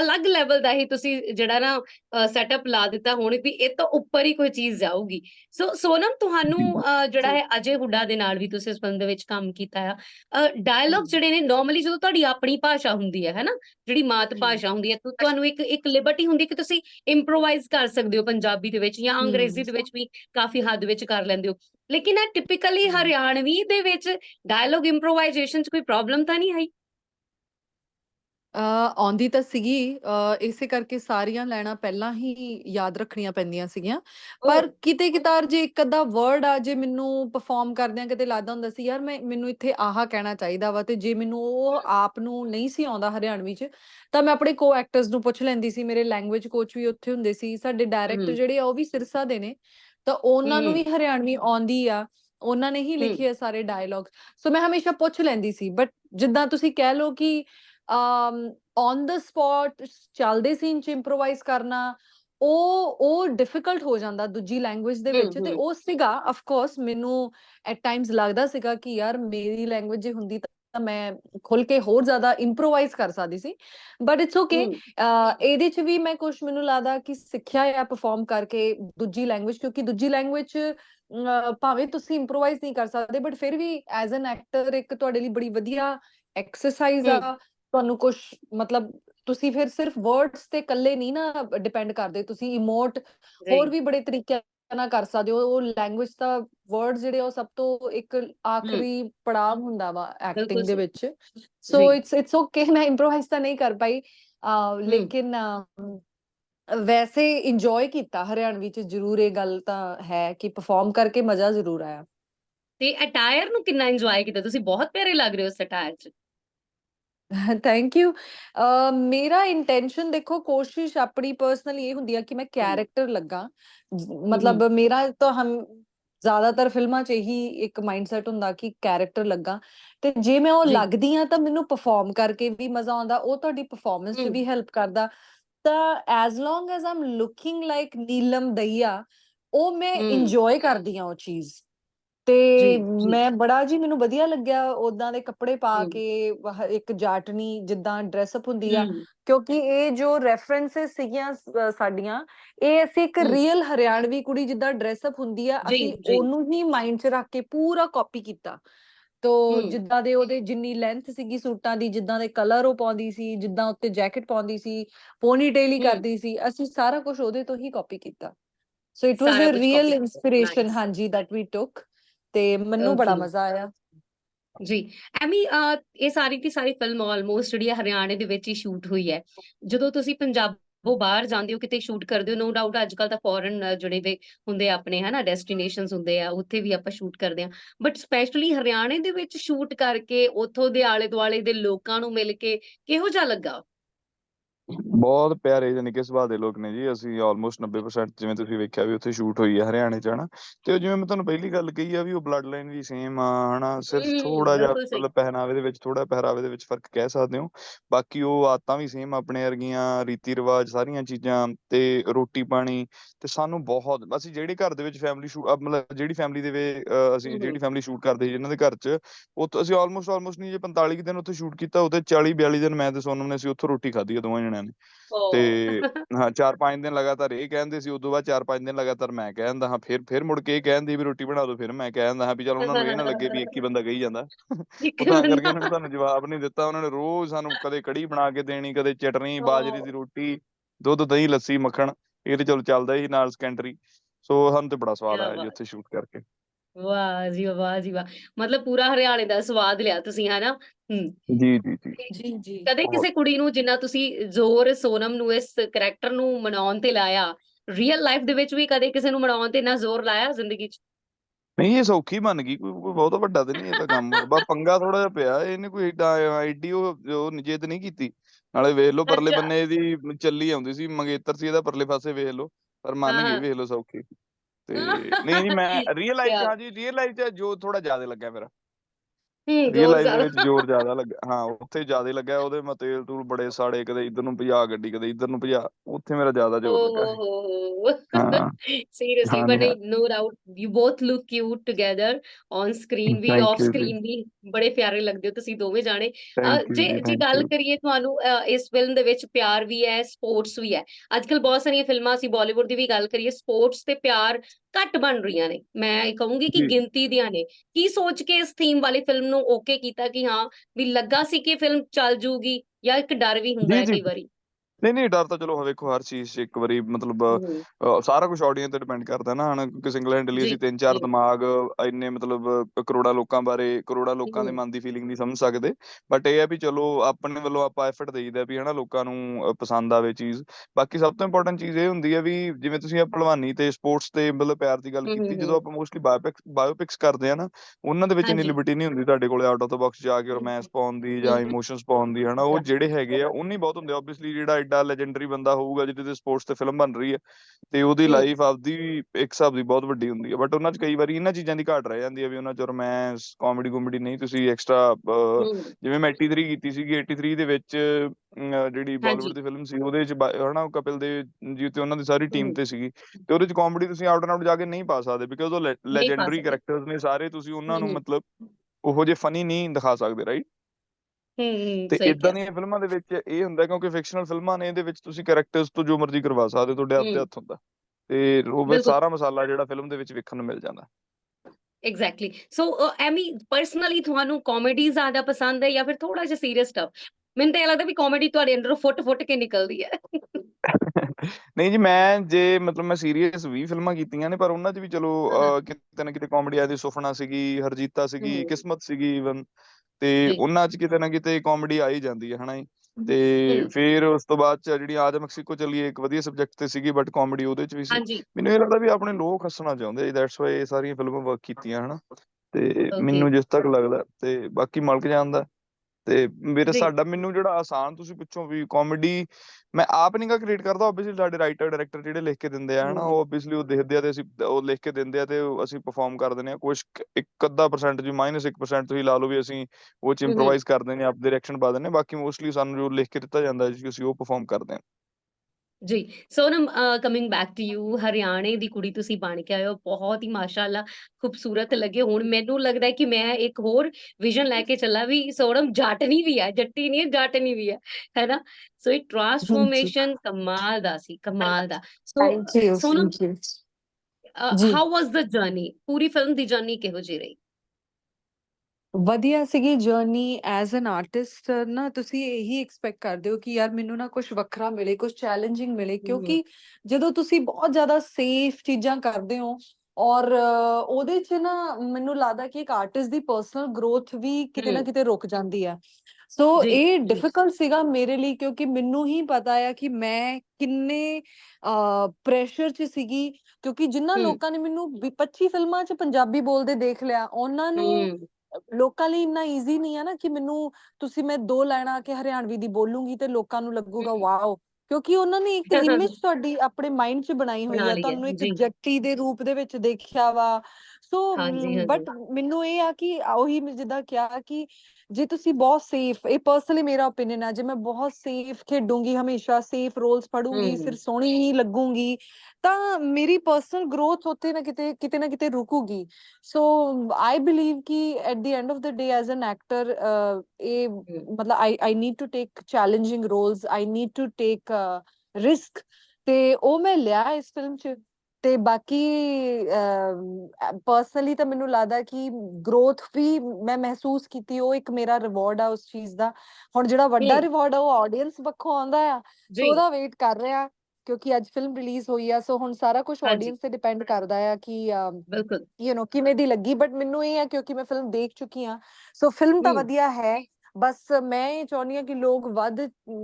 ਅਲੱਗ ਲੈਵਲ ਦਾ ਹੀ ਤੁਸੀਂ ਜਿਹੜਾ ਨਾ ਸੈਟਅਪ ਲਾ ਦਿੱਤਾ ਹੁਣ ਵੀ ਇਹ ਤੋਂ ਉੱਪਰ ਹੀ ਕੋਈ ਚੀਜ਼ ਜਾਊਗੀ। ਸੋ ਸੋਨਮ ਤੁਹਾਨੂੰ ਜਿਹੜਾ ਹੈ ਅਜੇ ਹੁੱਡਾ ਦੇ ਨਾਲ ਵੀ ਤੁਸੀਂ ਇਸ ਫਿਲਮ ਦੇ ਵਿੱਚ ਕੰਮ ਕੀਤਾ ਆ। ਡਾਇਲੌਗ ਜਿਹੜੇ ਨੇ ਨਾਰਮਲੀ ਜਦੋਂ ਤੁਹਾਡੀ ਆਪਣੀ ਭਾਸ਼ਾ ਹੁੰਦੀ ਹੈ ਹੈਨਾ? ਜਿਹੜੀ ਮਾਤ ਭਾਸ਼ਾ ਹੁੰਦੀ ਹੈ ਤੁਹਾਨੂੰ ਇੱਕ ਇੱਕ ਲਿਬਰਟੀ ਹੁੰਦੀ ਹੈ ਕਿ ਤੁਸੀਂ ਇੰਪਰੋਵਾਈਜ਼ ਕਰ ਸਕਦੇ ਹੋ ਪੰਜਾਬੀ ਦੇ ਵਿੱਚ ਜਾਂ ਅੰਗਰੇਜ਼ੀ ਦੇ ਵਿੱਚ ਵੀ ਕਾਫੀ ਹੱਦ ਵਿੱਚ ਕਰ ਲੈਂਦੇ ਹੋ। ਲੇਕਿਨ ਇਹ ਟਿਪੀਕਲੀ ਹਰਿਆਣਵੀ ਦੇ ਵਿੱਚ ਡਾਇਲੌਗ ਇੰਪਰੋਵਾਈਜ਼ੇਸ਼ਨ 'ਚ ਕੋਈ ਪ੍ਰੋਬਲਮ ਤਾਂ ਨਹੀਂ ਆਈ? ਆਉਂਦੀ ਤਾਂ ਸੀਗੀ ਅ, ਇਸੇ ਕਰਕੇ ਸਾਰੀਆਂ ਲਾਈਨਾਂ ਪਹਿਲਾਂ ਹੀ ਯਾਦ ਰੱਖਣੀਆਂ ਪੈਂਦੀਆਂ ਸੀਗੀਆਂ। ਪਰ ਕਿਤੇ ਕਿਤਾਰ ਜੇ ਇੱਕ ਅੱਧਾ ਵਰਡ ਆ ਜੇ ਮੈਨੂੰ ਪਰਫਾਰਮ ਕਰਦਿਆਂ ਕਿਤੇ ਲੱਗਦਾ ਹੁੰਦਾ ਸੀ ਯਾਰ ਮੈਂ ਮੈਨੂੰ ਇੱਥੇ ਆਹ ਕਹਿਣਾ ਚਾਹੀਦਾ ਵਾ ਤੇ ਜੇ ਮੈਨੂੰ ਉਹ ਆਪ ਨੂੰ ਨਹੀਂ ਸੀ ਆਉਂਦਾ ਹਰਿਆਣਵੀ ਚ ਤਾਂ ਮੈਂ ਆਪਣੇ ਕੋ ਐਕਟਰਸ ਨੂੰ ਪੁੱਛ ਲੈਂਦੀ ਸੀ ਮੇਰੇ ਲੈਂਗੁਏਜ ਕੋਚ ਵੀ ਉੱਥੇ ਹੁੰਦੇ ਸੀ ਸਾਡੇ ਡਾਇਰੈਕਟਰ ਹੂੰ। ਜਿਹੜੇ ਆ ਉਹ ਵੀ ਸਿਰਸਾ ਦੇ ਨੇ ਤਾਂ ਉਹਨਾਂ ਨੂੰ ਹੂੰ। ਵੀ ਹਰਿਆਣਵੀ ਆਉਂਦੀ ਆ ਉਹਨਾਂ ਨੇ ਹੀ ਹੂੰ। ਲਿਖੇ ਆ ਸਾਰੇ ਡਾਇਲੌਗ ਸੋ ਮੈਂ ਹਮੇਸ਼ਾ ਪੁੱਛ ਲੈਂਦੀ ਸੀ ਬਟ ਜਿੱਦਾਂ ਤੁਸੀਂ ਕਹਿ ਲਓ ਕਿ ਔਨ ਦ ਸਪੌਟ ਚੱਲਦੇ ਸੀਨ ਚ ਇੰਪਰੋਵਾਈਜ਼ ਕਰਨਾ ਉਹ ਉਹ ਡਿਫਿਕਲਟ ਹੋ ਜਾਂਦਾ ਦੂਜੀ ਲੈਂਗੁਏਜ ਦੇ ਵਿੱਚ ਤੇ ਉਹ ਸੀਗਾ ਆਫ ਕੋਰਸ ਮੈਨੂੰ ਐਟ ਟਾਈਮਸ ਲੱਗਦਾ ਸੀਗਾ ਕਿ ਯਾਰ ਮੇਰੀ ਲੈਂਗੁਏਜ ਜੇ ਹੁੰਦੀ ਤਾਂ ਮੈਂ ਖੁੱਲ ਕੇ ਹੋਰ ਜ਼ਿਆਦਾ ਇੰਪਰੋਵਾਈਜ਼ ਕਰ ਸਕਦੀ ਸੀ। ਬਟ ਇਟਸ ਓਕੇ ਇਹਦੇ ਚ ਵੀ ਮੈਂ ਕੁਝ ਮੈਨੂੰ ਲੱਗਦਾ ਕਿ ਸਿੱਖਿਆ ਆ ਪਰਫਾਰਮ ਕਰਕੇ ਦੂਜੀ ਲੈਂਗੁਏਜ ਕਿਉਂਕਿ ਦੂਜੀ ਲੈਂਗੁਏਜ ਭਾਵੇਂ ਤੁਸੀਂ ਇੰਪਰੋਵਾਈਜ਼ ਨਹੀਂ ਕਰ ਸਕਦੇ ਬਟ ਫਿਰ ਵੀ ਐਜ਼ ਐਨ ਐਕਟਰ ਇੱਕ ਤੁਹਾਡੇ ਲਈ ਬੜੀ ਵਧੀਆ ਐਕਸਰਸਾਈਜ਼ ਆ। ਤੁਹਾਨੂੰ ਕੁਝ ਮਤਲਬ ਤੁਸੀਂ ਫਿਰ ਸਿਰਫ ਵਰਡਸ ਤੇ ਇਕੱਲੇ ਨਹੀਂ ਨਾ ਡਿਪੈਂਡ ਕਰਦੇ ਤੁਸੀਂ ਇਮੋਟ ਹੋਰ ਵੀ ਬੜੇ ਤਰੀਕੇ ਨਾਲ ਕਰ ਸਕਦੇ ਹੋ ਉਹ ਲੈਂਗੁਏਜ ਦਾ ਵਰਡ ਜਿਹੜੇ ਉਹ ਸਭ ਤੋਂ ਇੱਕ ਆਖਰੀ ਪੜਾਅ ਹੁੰਦਾ ਵਾ ਐਕਟਿੰਗ ਦੇ ਵਿੱਚ। ਸੋ ਇਟਸ ਇਟਸ ਓਕੇ ਮੈਂ ਇੰਪਰੋਵਾਈਜ਼ ਤਾਂ ਨਹੀਂ ਕਰ ਪਾਈ ਲੇਕਿਨ ਵੈਸੇ ਇੰਜੋਏ ਕੀਤਾ ਹਰਿਆਣਵੀ ਚ ਜ਼ਰੂਰ ਇਹ ਗੱਲ ਤਾਂ ਹੈ ਕਿ ਪਰਫਾਰਮ ਕਰਕੇ ਮਜ਼ਾ ਜ਼ਰੂਰ ਆਇਆ। ਤੇ ਅਟਾਇਰ ਨੂੰ ਕਿੰਨਾ ਇੰਜੋਏ ਕੀਤਾ? ਤੁਸੀਂ ਬਹੁਤ ਪਿਆਰੇ ਲੱਗ ਰਹੇ ਹੋ ਇਸ ਅਟਾਇਰ 'ਚ। ਥੈਂਕ ਯੂ ਮੇਰਾ ਇੰਟੈਂਸ਼ਨ ਦੇਖੋ ਕੋਸ਼ਿਸ਼ ਆਪਣੀ ਪਰਸਨਲੀ ਇਹ ਹੁੰਦੀ ਆ ਕਿ ਮੈਂ ਕੈਰੈਕਟਰ ਲੱਗਾ। ਮਤਲਬ ਮੇਰਾ ਤਾਂ ਹਮ ਜ਼ਿਆਦਾਤਰ ਫਿਲਮਾਂ 'ਚ ਇਹੀ ਇੱਕ ਮਾਈਂਡਸੈਟ ਹੁੰਦਾ ਕਿ ਕੈਰੈਕਟਰ ਲੱਗਾ। ਤੇ ਜੇ ਮੈਂ ਉਹ। ਲੱਗਦੀ ਆ ਤਾਂ ਮੈਨੂੰ ਪਰਫਾਰਮ ਕਰਕੇ ਵੀ ਮਜ਼ਾ ਆਉਂਦਾ ਉਹ ਤੁਹਾਡੀ ਪਰਫਾਰਮੈਂਸ 'ਚ। ਵੀ ਹੈਲਪ ਕਰਦਾ। ਤਾਂ as long as I'm looking like Neelam ਦਈਆ ਉਹ ਮੈਂ। ਇੰਜੋਏ ਕਰਦੀ ਆ ਉਹ ਚੀਜ਼। ਤੇ ਜੀ। ਮੈਂ ਬੜਾ ਜੀ ਮੈਨੂੰ ਵਧੀਆ ਲੱਗਿਆ ਉਦਾਂ ਦੇ ਕੱਪੜੇ ਪਾ। ਕੇ ਵਹ- ਇੱਕ ਜਾਟਨੀ ਜਿੱਦਾਂ ਡਰੈਸ ਅਪ ਹੁੰਦੀ ਆ ਕਿਉਂਕਿ ਇਹ ਜੋ ਰੈਫਰੈਂਸਸ ਸੀਗੀਆਂ ਅ, ਸਾਡੀਆਂ ਇਹ ਅਸੀਂ ਇੱਕ। ਰੀਅਲ ਹਰਿਆਣਵੀ ਕੁੜੀ ਜਿੱਦਾਂ ਡਰੈਸ ਅਪ ਹੁੰਦੀ ਆ ਜੀ, ਅਸੀਂ ਜੀ। ਉਹਨੂੰ ਹੀ ਮਾਈਂਡ 'ਚ ਰੱਖ ਕੇ ਪੂਰਾ ਕਾਪੀ ਕੀਤਾ ਤੋ। ਜਿੱਦਾਂ ਦੇ ਉਹਦੇ ਜਿੰਨੀ ਲੈਂਥ ਸੀਗੀ ਸੂਟਾਂ ਦੀ ਜਿੱਦਾਂ ਦੇ ਕਲਰ ਉਹ ਪਾਉਂਦੀ ਸੀ ਜਿੱਦਾਂ ਉੱਤੇ ਜੈਕਟ ਪਾਉਂਦੀ ਸੀ ਪੋਨੀ ਟੇਲ ਹੀ। ਕਰਦੀ ਸੀ ਅਸੀਂ ਸਾਰਾ ਕੁਝ ਉਹਦੇ ਤੋਂ ਹੀ ਕਾਪੀ ਕੀਤਾ ਸੋ ਇਟ ਵਾਸ ਸਾਰਾ ਅ ਕੁਛ ਰੀਅਲ ਕੀਤਾ, nice. ਹਾਂਜੀ ਦੈਟ ਵੀ ਟੁਕ ਤੇ ਮੈਨੂੰ ਬੜਾ. ਮਜ਼ਾ ਆਇਆ। ਜੀ ਐਮੀ ਇਹ ਸਾਰੀ ਦੀ ਸਾਰੀ ਫਿਲਮ ਆਲਮੋਸਟ ਜਿਹੜੀ ਹੈ ਹਰਿਆਣੇ ਦੇ ਵਿੱਚ ਹੀ ਸ਼ੂਟ ਹੋਈ ਹੈ। ਜਦੋਂ ਤੁਸੀਂ ਪੰਜਾਬੋਂ ਬਾਹਰ ਜਾਂਦੇ ਹੋ ਕਿਤੇ ਸ਼ੂਟ ਕਰਦੇ ਹੋ ਨੋ ਡਾਊਟ ਅੱਜ ਕੱਲ ਤਾਂ ਫੋਰਨ ਜਿਹੜੇ ਦੇ ਹੁੰਦੇ ਆ ਆਪਣੇ ਹਨਾ ਡੈਸਟੀਨੇਸ਼ਨਸ ਹੁੰਦੇ ਆ ਉੱਥੇ ਵੀ ਆਪਾਂ ਸ਼ੂਟ ਕਰਦੇ ਆ ਬਟ ਸਪੈਸ਼ਲੀ ਹਰਿਆਣੇ ਦੇ ਵਿੱਚ ਸ਼ੂਟ ਕਰਕੇ ਉੱਥੋਂ ਦੇ ਆਲੇ ਦੁਆਲੇ ਦੇ ਲੋਕਾਂ ਨੂੰ ਮਿਲ ਕੇ ਕਿਹੋ ਜਿਹਾ ਲੱਗਾ? ਬਹੁਤ ਪਿਆਰੇ ਜਾਨੀ ਕਿ ਸੁਭਾਅ ਦੇ ਲੋਕ ਨੇ ਜੀ ਅਸੀਂ ਆਲਮੋਸਟ 90% ਜਿਵੇਂ ਤੁਸੀਂ ਵੇਖਿਆ ਵੀ ਉੱਥੇ ਸ਼ੂਟ ਹੋਈ ਹੈ ਹਰਿਆਣੇ ਚ ਹਨਾ। ਤੇ ਉਹ ਜਿਵੇਂ ਮੈਂ ਤੁਹਾਨੂੰ ਪਹਿਲੀ ਗੱਲ ਕਹੀ ਆ ਵੀ ਉਹ ਬਲੱਡ ਲਾਈਨ ਵੀ ਸੇਮ ਆ ਹਨਾ। ਸਿਰਫ ਥੋੜਾ ਜਿਹਾ। ਮਤਲਬ ਪਹਿਨਾਵੇ ਦੇ ਵਿੱਚ ਥੋੜਾ ਪਹਿਰਾਵੇ ਦੇ ਵਿੱਚ ਫ਼ਰਕ ਕਹਿ ਸਕਦੇ ਹੋ। ਬਾਕੀ ਉਹ ਆਦਤਾਂ ਵੀ ਸੇਮ ਆਪਣੇ ਵਰਗੀਆਂ ਰੀਤੀ ਰਿਵਾਜ ਸਾਰੀਆਂ ਚੀਜ਼ਾਂ ਤੇ ਰੋਟੀ ਪਾਣੀ ਤੇ ਸਾਨੂੰ ਬਹੁਤ ਅਸੀਂ ਜਿਹੜੇ ਘਰ ਦੇ ਵਿੱਚ ਫੈਮਿਲੀ ਸ਼ੂਟ ਮਤਲਬ ਜਿਹੜੀ ਫੈਮਿਲੀ ਦੇ ਵੇ ਅਸੀਂ ਜਿਹੜੀ ਫੈਮਿਲੀ ਸ਼ੂਟ ਕਰਦੇ ਜਿਨ੍ਹਾਂ ਦੇ ਘਰ ਚ ਉੱਥੇ ਅਸੀਂ ਆਲਮੋਸਟ ਆਲਮੋਸਟ ਨਹੀਂ ਜੇ 45 ਕੁ ਦਿਨ ਉੱਥੇ ਸ਼ੂਟ ਕੀਤਾ ਉਹਦੇ 40 42 ਦਿਨ ਮੈਂ ਤੇ ਸੋਨਮ ਨੇ ਅਸੀਂ ਉੱਥੋਂ ਰੋਟੀ ਖਾਧੀ ਆ ਦੋਵਾਂ ਜਣਿਆਂ ਨੇ। ਤੇ ਹਾਂ 4-5 ਦਿਨ ਲਗਾਤਾਰ ਇਹ ਕਹਿੰਦੇ ਸੀ ਉਦੋਂ ਬਾਅਦ 4-5 ਦਿਨ ਲਗਾਤਾਰ ਮੈਂ ਕਹਿ ਦਿੰਦਾ ਹਾਂ ਫਿਰ ਫਿਰ ਮੁੜ ਕੇ ਇਹ ਕਹਿੰਦੀ ਵੀ ਰੋਟੀ ਬਣਾ ਦਿਓ ਫਿਰ ਮੈਂ ਕਹਿ ਦਿੰਦਾ ਹਾਂ ਵੀ ਚਲ ਉਹਨਾਂ ਨੂੰ ਇਹ ਨਾ ਲੱਗੇ ਵੀ ਇੱਕ ਹੀ ਬੰਦਾ ਕਹੀ ਜਾਂਦਾ। ਤਾਂ ਕਰਕੇ। ਉਹਨਾਂ ਨੇ ਸਾਨੂੰ ਜਵਾਬ ਨਹੀਂ ਦਿੱਤਾ ਉਹਨਾਂ ਨੇ ਰੋਜ਼ ਸਾਨੂੰ ਕਦੇ ਕੜੀ ਬਣਾ ਕੇ ਦੇਣੀ ਕਦੇ ਚਟਨੀ ਬਾਜਰੇ ਦੀ ਰੋਟੀ ਦੁੱਧ ਦਹੀਂ ਲੱਸੀ ਮੱਖਣ ਇਹ ਤੇ ਚਲੋ ਚੱਲਦਾ ਹੀ ਨਾਲ ਸਕੈਂਟਰੀ ਸੋ ਸਾਨੂੰ ਤੇ ਬੜਾ ਸਵਾਦ ਆਇਆ ਜੀ। ਉੱਥੇ ਸ਼ੂਟ ਕਰਕੇ। ਵਾਹ ਜੀ ਵਾਹ, ਵਾਹ ਜੀ ਵਾਹ। ਮਤਲਬ ਪੂਰਾ ਹਰਿਆਣੇ ਦਾ ਸਵਾਦ ਲਿਆ ਤੁਸੀਂ ਹਨਾ? ਹਮ ਜੀ ਜੀ ਜੀ। ਜੀ ਜੀ। ਕਦੇ ਬਹੁਤ। ਕਿਸੇ ਕੁੜੀ ਨੂੰ ਜਿੰਨਾ ਤੁਸੀਂ ਜ਼ੋਰ ਸੋਨਮ ਨੂੰ ਇਸ ਕਰੈਕਟਰ ਨੂੰ ਮਨਾਉਣ ਤੇ ਲਾਇਆ ਰੀਅਲ ਲਾਈਫ ਦੇ ਵਿੱਚ ਵੀ ਕਦੇ ਕਿਸੇ ਨੂੰ ਮਨਾਉਣ ਤੇ ਨਾ ਜ਼ੋਰ ਲਾਇਆ ਜ਼ਿੰਦਗੀ 'ਚ? ਨਹੀਂ ਇਹ ਸੌਖੀ ਬਣ ਗਈ। ਕੋਈ ਕੋਈ ਬਹੁਤਾ ਵੱਡਾ ਤੇ ਨਹੀਂ ਇਹ ਤਾਂ ਕੰਮ। ਬਸ ਪੰਗਾ ਥੋੜਾ ਜਿਹਾ ਪਿਆ। ਇਹਨੇ ਕੋਈ ਏਡਾ ਐਡੀ ਉਹ ਉਹ ਨਿਜੇਤ ਨਹੀਂ ਕੀਤੀ। ਨਾਲੇ ਵੇਖ ਲਓ ਪਰਲੇ ਅੱਛਾ। ਬੰਨੇ ਇਹਦੀ ਚੱਲੀ ਆਉਂਦੀ ਸੀ ਮੰਗੇਤਰ ਸੀ ਇਹਦਾ ਪਰਲੇ ਪਾਸੇ ਵੇਖ ਲਓ। ਪਰ ਮੰਨ ਹਾਂ, ਗਈ ਹਾਂ। ਵੇਖ ਲਓ ਸੌਖੀ। ਤੇ ਨਹੀਂ ਜੀ ਮੈਂ ਰੀਅਲ ਲਾਈਫ 'ਚ ਕਿਆ- ਹਾਂ ਜੀ ਰੀਅਲ ਲਾਈਫ 'ਚ ਜੋ ਥੋੜਾ ਜ਼ਿਆਦਾ ਲੱਗਾ ਮੇਰਾ ਹੂੰ ਰੀਅਲ ਜ਼ੋਰ ਲਾਈਫ ਦੇ ਜ਼ਿਆਦਾ। ਵਿੱਚ ਜ਼ੋਰ ਜ਼ਿਆਦਾ ਲੱਗਾ ਹਾਂ ਉੱਥੇ ਜ਼ਿਆਦਾ ਲੱਗਾ ਉਹਦੇ ਮੈਂ ਤੇਲ ਤੂਲ ਬੜੇ ਸਾੜੇ ਕਦੇ ਇੱਧਰ ਨੂੰ ਭਜਾ ਗੱਡੀ ਕਦੇ ਇੱਧਰ ਨੂੰ ਭਜਾ। ਉੱਥੇ ਮੇਰਾ ਜ਼ਿਆਦਾ ਜ਼ੋਰ ਲੱਗਾ ਹੋ। ਹੋ ਹਾਂ ਸੀਰੀਅਸਲੀ ਹਾਂਜੀ, but no doubt you both look cute together on screen we you ਜੀ। ਸਕਰੀਨ ਵੀ ਬੜੇ ਪਿਆਰੇ ਲੱਗਦੇ ਹੋ ਤੁਸੀਂ ਦੋਵੇਂ ਜਾਣੇ। ਅਹ, ਥੈਂਕ ਯੂ ਜੇ ਜੀ ਜੇ ਥੈਂਕ ਗੱਲ ਯੂ ਕਰੀਏ ਤੁਹਾਨੂੰ ਅਹ, ਇਸ ਫਿਲਮ ਦੇ ਵਿੱਚ ਪਿਆਰ ਵੀ ਹੈ ਸਪੋਰਟਸ ਵੀ ਹੈ। ਅੱਜ ਕੱਲ ਬਹੁਤ ਸਾਰੀਆਂ ਫਿਲਮਾਂ ਅਸੀਂ ਬਾਲੀਵੁੱਡ ਦੀ ਵੀ ਗੱਲ ਕਰੀਏ ਸਪੋਰਟਸ ਤੇ ਪਿਆਰ ਘੱਟ ਬਣ ਰਹੀਆਂ ਨੇ ਮੈਂ ਇਹ ਕਹੂੰਗੀ ਕਿ। ਗਿਣਤੀ ਦੀਆਂ ਨੇ ਕੀ ਸੋਚ ਕੇ ਇਸ ਥੀਮ ਵਾਲੀ ਫਿਲਮ ਨੂੰ ਓਕੇ ਕੀਤਾ ਕਿ ਹਾਂ ਵੀ ਲੱਗਾ ਸੀ ਕਿ ਫਿਲਮ ਚੱਲ ਜੂਗੀ ਜਾਂ ਇੱਕ ਡਰ ਵੀ ਹੁੰਦਾ ਹੈ। ਕਈ ਵਾਰੀ ਨਹੀਂ ਨਹੀਂ ਡਰ ਤਾਂ ਚਲੋ ਵੇਖੋ ਹਰ ਚੀਜ਼ 'ਚ ਇੱਕ ਵਾਰੀ ਮਤਲਬ ਸਾਰਾ ਕੁਝ ਆਡੀਅנס ਤੇ ਡਿਪੈਂਡ ਕਰਦਾ ਨਾ ਹਨਾ ਕਿਉਂਕਿ ਸਿੰਗਲ ਹੈਂਡਲੀ ਅਸੀਂ ਤਿੰਨ ਚਾਰ। ਦਿਮਾਗ ਇੰਨੇ ਮਤਲਬ ਕਰੋੜਾਂ ਲੋਕਾਂ ਬਾਰੇ ਕਰੋੜਾਂ ਲੋਕਾਂ ਦੇ ਮਨ ਦੀ ਫੀਲਿੰਗ ਨਹੀਂ ਸਮਝ ਸਕਦੇ। ਬਟ ਇਹ ਆ ਵੀ ਚਲੋ ਆਪਣੇ ਵੱਲੋਂ ਆਪਾਂ ਐਫਰਟ ਦੇਈਦਾ ਵੀ ਹਨਾ ਲੋਕਾਂ ਨੂੰ ਪਸੰਦ ਆਵੇ ਚੀਜ਼। ਬਾਕੀ ਸਭ ਤੋਂ ਇੰਪੋਰਟੈਂਟ ਚੀਜ਼ ਇਹ ਹੁੰਦੀ ਹੈ ਵੀ ਜਿਵੇਂ ਤੁਸੀਂ ਆ ਭਲਵਾਨੀ ਤੇ ਸਪੋਰਟਸ ਤੇ ਮਤਲਬ ਪਿਆਰ ਦੀ ਗੱਲ ਕੀਤੀ ਜਦੋਂ ਆਪਾਂ ਮੋਸਟਲੀ ਬਾਇਓਪਿਕਸ ਬਾਇਓਪਿਕਸ ਕਰਦੇ ਆ ਨਾ ਉਹਨਾਂ ਦੇ ਵਿੱਚ ਇੰਨੀ ਲਿਬਰਟੀ ਨਹੀਂ ਹੁੰਦੀ ਤੁਹਾਡੇ ਕੋਲੇ ਆਊਟ ਆਫ ਦਾ ਬਾਕਸ ਜਾ ਕੇ ਰੋਮਾਂਸ ਪਾਉਣ ਦੀ ਜਾਂ ਇਮੋਸ਼ਨਸ ਪਾਉਣ ਦੀ ਹਨਾ ਉਹ. ਜਿਹੜੇ ਹੈਗੇ ਆ ਉਨੀ ਬਹੁਤ ਹੁੰਦੇ ਆਬਵੀਅਸਲੀ ਜਿਹੜਾ ਐਡਾ ਲੈਜੈਂਡਰੀ ਬੰਦਾ ਹੋਊਗਾ ਜਿਹਦੇ ਤੇ ਸਪੋਰਟਸ ਤੇ ਫਿਲਮ ਬਣ ਰਹੀ ਹੈ ਤੇ ਉਹਦੀ ਲਾਈਫ ਆਪਦੀ ਇੱਕ ਹਿਸਾਬ ਦੀ ਬਹੁਤ ਵੱਡੀ ਹੁੰਦੀ ਹੈ ਬਟ ਉਹਨਾਂ 'ਚ ਕਈ ਵਾਰੀ ਇਹਨਾਂ ਚੀਜ਼ਾਂ ਦੀ ਘਾਟ ਰਹਿ ਜਾਂਦੀ ਹੈ ਵੀ ਉਹਨਾਂ 'ਚ ਰੋਮਾਂਸ ਕਾਮੇਡੀ ਕੁਮੇਡੀ ਨਹੀਂ ਤੁਸੀਂ ਐਕਸਟਰਾ ਜਿਵੇਂ ਮੈਂ 83 ਕੀਤੀ ਸੀਗੀ 83 ਦੇ ਵਿੱਚ ਜਿਹੜੀ ਬਾਲੀਵੁੱਡ ਦੀ ਫਿਲਮ ਸੀ ਉਹਦੇ 'ਚ ਹਨਾ ਕਪਿਲ ਦੇਵ ਜੀ ਤੇ ਉਹਨਾਂ ਦੀ ਸਾਰੀ ਟੀਮ ਤੇ ਸੀਗੀ ਤੇ ਉਹਦੇ 'ਚ ਕਾਮੇਡੀ ਤੁਸੀਂ ਆਊਟ ਐਂਡ ਆਊਟ ਜਾ ਕੇ ਨਹੀਂ ਪਾ ਸਕਦੇ ਬਿਕਾਜ਼ ਉਹ ਲੈਜੈਂਡਰੀ ਕੈਰੈਕਟਰਸ ਨੇ ਸਾਰੇ ਤੁਸੀਂ ਉਹਨਾਂ ਨੂੰ ਮਤਲਬ ਉਹੋ ਜਿਹੇ ਫਨੀ ਨਹੀਂ ਦਿਖਾ ਸਕਦੇ ਰਾਈਟ ਹਮ, ਤੇ ਸਹੀ ਇਦਾਂ ਕਿਹਾ। ਦੀਆਂ ਫਿਲਮਾਂ ਦੇ ਵਿੱਚ ਇਹ ਹੁੰਦਾ ਕਿਉਂਕਿ ਫਿਕਸ਼ਨਲ ਫਿਲਮਾਂ ਨੇ ਇਹਦੇ ਵਿੱਚ ਤੁਸੀਂ ਕੈਰੈਕਟਰਸ ਤੋਂ ਜੋ ਮਰਜ਼ੀ ਕਰਵਾ ਸਕਦੇ ਹੋ ਤੁਹਾਡੇ ਆਪਦੇ ਹਮ, ਹੱਥ ਹੁੰਦਾ। ਤੇ ਉਹ ਬਿਲਕੁਲ। ਸਾਰਾ ਮਸਾਲਾ ਜਿਹੜਾ ਫਿਲਮ ਦੇ ਵਿੱਚ ਵੇਖਣ ਨੂੰ ਮਿਲ ਜਾਂਦਾ। ਐਗਜ਼ੈਕਟਲੀ ਸੋ ਐਮੀ ਪਰਸਨਲੀ ਤੁਹਾਨੂੰ ਕਾਮੇਡੀ ਜ਼ਿਆਦਾ ਪਸੰਦ ਹੈ ਜਾਂ ਫਿਰ ਥੋੜਾ ਜਿਹਾ ਸੀਰੀਅਸ ਸਟਫ ਮੈਨੂੰ ਤਾਂ ਇਹ ਲੱਗਦਾ ਵੀ ਕਾਮੇਡੀ ਤੁਹਾਡੇ ਅੰਦਰੋਂ ਫੁੱਟ ਫੁੱਟ ਕੇ ਨਿਕਲਦੀ ਹੈ। ਨਹੀਂ ਜੀ ਮੈਂ ਜੇ ਮਤਲਬ ਮੈਂ ਸੀਰੀਅਸ ਵੀ ਫਿਲਮਾਂ ਕੀਤੀਆਂ ਨੇ ਪਰ ਉਹਨਾਂ 'ਚ ਵੀ ਚਲੋ ਕਿਤੇ ਨਾ ਕਿਤੇ ਕਾਮੇਡੀ ਆਦੀ ਸੁਫਨਾ ਸੀਗੀ ਹਰਜੀਤਾ ਸੀਗੀ ਕਿਸਮਤ ਸੀਗੀ ਇਵਨ ਤੇ ਉਹਨਾਂ 'ਚ ਕਿਤੇ ਨਾ ਕਿਤੇ ਕਾਮੇਡੀ ਆ ਹੀ ਜਾਂਦੀ ਹੈ ਹਨਾ ਜੀ। ਤੇ ਫਿਰ ਉਸ ਤੋਂ ਬਾਅਦ 'ਚ ਜਿਹੜੀ ਆਜ ਮੈਕਸੀਕੋ ਚੱਲੀਏ ਇੱਕ ਵਧੀਆ ਸਬਜੈਕਟ ਤੇ ਸੀਗੀ ਬਟ ਕਾਮੇਡੀ ਉਹਦੇ 'ਚ ਵੀ ਸੀ। ਮੈਨੂੰ ਇਹ ਲੱਗਦਾ ਵੀ ਆਪਣੇ ਲੋਕ ਹੱਸਣਾ ਚਾਹੁੰਦੇ ਦੈਟਸ ਵਾਈ ਇਹ ਸਾਰੀਆਂ ਫਿਲਮਾਂ ਵਰਕ ਕੀਤੀਆਂ ਹਨਾ। ਤੇ ਮੈਨੂੰ ਜਿਸ ਤੱਕ ਲੱਗਦਾ ਤੇ ਬਾਕੀ ਮਲਕ ਜਾਣਦਾ। ਤੇ ਮੇਰੇ। ਸਾਡਾ ਮੈਨੂੰ ਜਿਹੜਾ ਆਸਾਨ ਤੁਸੀਂ ਪੁੱਛੋ ਵੀ ਕਾਮੇਡੀ ਮੈਂ ਆਪ ਨਹੀਂਗਾ ਕ੍ਰੀਏਟ ਕਰਦਾ ਆਬਵੀਅਸਲੀ ਸਾਡੇ ਰਾਈਟਰ ਡਾਇਰੈਕਟਰ ਜਿਹੜੇ ਲਿਖ ਕੇ ਦਿੰਦੇ ਆ ਹਨਾ। ਉਹ ਆਬਵੀਅਸਲੀ ਉਹ ਦੇਖਦੇ ਆ ਤੇ ਅਸੀਂ ਉਹ ਲਿਖ ਕੇ ਦਿੰਦੇ ਆ ਤੇ ਅਸੀਂ ਪਰਫਾਰਮ ਕਰ ਦਿੰਦੇ ਆ ਕੁਛ ਕੁ- ਇੱਕ ਅੱਧਾ ਪਰਸੈਂਟ ਜੀ ਮਾਈਨਸ 1% ਤੁਸੀਂ ਲਾ ਲਓ ਵੀ ਅਸੀਂ ਉਹ ਚ। ਇੰਪਰੋਵਾਈਜ਼ ਕਰ ਦਿੰਦੇ ਆ ਆਪਦੇ ਡਾਇਰੈਕਸ਼ਨ ਪਾ ਦਿੰਦੇ ਆ ਬਾਕੀ ਮੋਸਟਲੀ ਸਾਨੂੰ ਜੋ ਲਿਖ ਕੇ ਦਿੱਤਾ ਜਾਂਦਾ ਜੀ ਅਸੀਂ ਉਹ ਪਰਫਾਰਮ ਕਰਦੇ ਆ ਜੀ Sonam coming back to you ਹਰਿਆਣੇ ਦੀ ਕੁੜੀ ਤੁਸੀਂ ਬਣ ਕੇ ਆਏ ਹੋ ਬਹੁਤ ਹੀ ਮਾਸ਼ਾਅੱਲਾ ਖੂਬਸੂਰਤ ਲੱਗੇ। ਹੁਣ ਮੈਨੂੰ ਲੱਗਦਾ ਹੈ ਕਿ ਮੈਂ ਇੱਕ ਹੋਰ ਵਿਜ਼ਨ ਲੈ ਕੇ ਚੱਲਾ ਵੀ ਸੋਨਮ ਜਾਟਨੀ ਵੀ ਹੈ ਜੱਟੀ ਨਹੀਂ ਹੈ ਜਾਟਨੀ ਵੀ ਹੈ ਹੈਨਾ? ਸੋ ਇਹ ਟਰਾਂਸਫੋਰਮੇਸ਼ਨ ਕਮਾਲ ਦਾ ਸੀ ਕਮਾਲ ਦਾ। So Sonam. How was the journey Puri film ਦੀ ਜਰਨੀ ਕਿਹੋ ਜਿਹੀ ਰਹੀ? ਵਧੀਆ ਸੀਗੀ ਜਰਨੀ ਐਜ਼ ਐਨ ਆਰਟਿਸਟ ਨਾ ਤੁਸੀਂ ਇਹੀ ਐਕਸਪੈਕਟ ਕਰਦੇ ਹੋ ਕਿ ਯਾਰ ਮੈਨੂੰ ਨਾ ਕੁਝ ਵੱਖਰਾ ਮਿਲੇ ਕੁਝ ਚੈਲੰਜਿੰਗ ਮਿਲੇ। ਕਿਉਂਕਿ ਜਦੋਂ ਤੁਸੀਂ ਬਹੁਤ ਜ਼ਿਆਦਾ ਸੇਫ ਚੀਜ਼ਾਂ ਕਰਦੇ ਹੋ ਔਰ ਅ, ਉਹਦੇ 'ਚ ਨਾ ਮੈਨੂੰ ਲੱਗਦਾ ਕਿ ਇੱਕ ਆਰਟਿਸਟ ਦੀ ਪਰਸਨਲ ਗਰੋਥ ਵੀ ਕਿਤੇ ਨਾ ਹਮ। ਕਿਤੇ ਰੁਕ ਜਾਂਦੀ ਹੈ ਸੋ ਜੀ, ਇਹ ਜੀ। ਡਿਫਿਕਲਟ ਸੀਗਾ ਮੇਰੇ ਲਈ ਕਿਉਂਕਿ ਮੈਨੂੰ ਹੀ ਪਤਾ ਆ ਕਿ ਮੈਂ ਕਿੰਨੇ ਪ੍ਰੈਸ਼ਰ 'ਚ ਸੀਗੀ ਕਿਉਂਕਿ ਜਿਨ੍ਹਾਂ। ਲੋਕਾਂ ਨੇ ਮੈਨੂੰ 25 ਫਿਲਮਾਂ 'ਚ ਪੰਜਾਬੀ ਬੋਲਦੇ ਦੇਖ ਲਿਆ ਉਹਨਾਂ ਨੂੰ ਲੋਕਾਂ ਲਈ ਇੰਨਾ ਈਜ਼ੀ ਨਹੀਂ ਹੈ ਨਾ ਕਿ ਮੈਨੂੰ ਤੁਸੀਂ ਮੈਂ ਦੋ ਲਾਈਨਾਂ ਕਿ ਹਰਿਆਣਵੀ ਦੀ ਬੋਲੂੰਗੀ ਤੇ ਲੋਕਾਂ ਨੂੰ ਲੱਗੂਗਾ। ਵਾਓ ਕਿਉਂਕਿ ਉਹਨਾਂ ਨੇ ਇੱਕ ਇਮੇਜ ਤੁਹਾਡੀ ਆਪਣੇ ਮਾਈਂਡ 'ਚ ਬਣਾਈ ਹੋਈ ਆ ਤੁਹਾਨੂੰ ਇੱਕ। ਜੱਟੀ ਦੇ ਰੂਪ ਦੇ ਵਿੱਚ ਦੇਖਿਆ ਵਾ ਸੋ। ਬਟ ਮੈਨੂੰ ਇਹ ਆ ਕਿ ਉਹੀ ਜਿੱਦਾਂ ਕਿਹਾ ਕਿ ਜੇ ਤੁਸੀਂ ਬਹੁਤ ਸੇਫ ਇਹ ਪਰਸਨਲੀ ਮੇਰਾ ਓਪੀਨੀਅਨ ਹੈ ਜੇ ਮੈਂ ਬਹੁਤ ਸੇਫ ਖੇਡੂੰਗੀ ਹਮੇਸ਼ਾ ਸੇਫ ਰੋਲਸ ਫੜੂੰਗੀ ਹਮ। ਸਿਰ ਸੋਹਣੀ ਹੀ ਲੱਗੂੰਗੀ ਤਾਂ ਮੇਰੀ ਪਰਸਨਲ ਗਰੋਥ ਉੱਥੇ ਨਾ ਕਿਤੇ ਕਿਤੇ ਨਾ ਕਿਤੇ ਰੁਕੂਗੀ ਸੋ ਆਈ ਬਲੀਵ ਕਿ at the end of the day as an actor ਇਹ। ਮਤਲਬ I I need to take challenging roles I need to take risk ਤੇ ਉਹ ਮੈਂ ਲਿਆ ਇਸ ਫਿਲਮ 'ਚ ਤੇ ਬਾਕੀ ਪਰਸਨਲੀ ਤਾਂ ਮੈਨੂੰ ਲੱਗਦਾ ਕਿ ਗਰੋਥ ਵੀ ਮੈਂ ਮਹਿਸੂਸ ਕੀਤੀ ਉਹ ਇੱਕ ਮੇਰਾ ਰਿਵਾਰਡ ਆ ਉਸ ਚੀਜ਼ ਦਾ। ਹੁਣ ਜਿਹੜਾ ਵੱਡਾ ਰਿਵਾਰਡ ਆ ਉਹ ਆਡੀਅנס ਵੱਖੋਂ ਆਉਂਦਾ ਆ ਉਹਦਾ ਵੇਟ ਕਰ ਰਿਹਾ ਕਿਉਂਕਿ ਅੱਜ ਫਿਲਮ ਰਿਲੀਜ਼ ਹੋਈ ਆ ਸੋ ਹੁਣ ਸਾਰਾ ਕੁਝ ਆਡੀਅנס ਤੇ ਡਿਪੈਂਡ ਕਰਦਾ ਆ ਕਿ ਬਿਲਕੁਲ। ਯੂ نو ਕਿਵੇਂ ਦੀ ਲੱਗੀ ਬਟ ਮੈਨੂੰ ਇਹ ਆ ਕਿਉਂਕਿ ਮੈਂ ਫਿਲਮ ਦੇਖ ਚੁੱਕੀ ਆ ਸੋ ਫਿਲਮ ਤਾਂ ਵਧੀਆ ਹੈ ਬਸ ਮੈਂ ਇਹ ਚਾਹੁੰਦੀ ਆ ਕਿ ਲੋਕ ਵੱਧ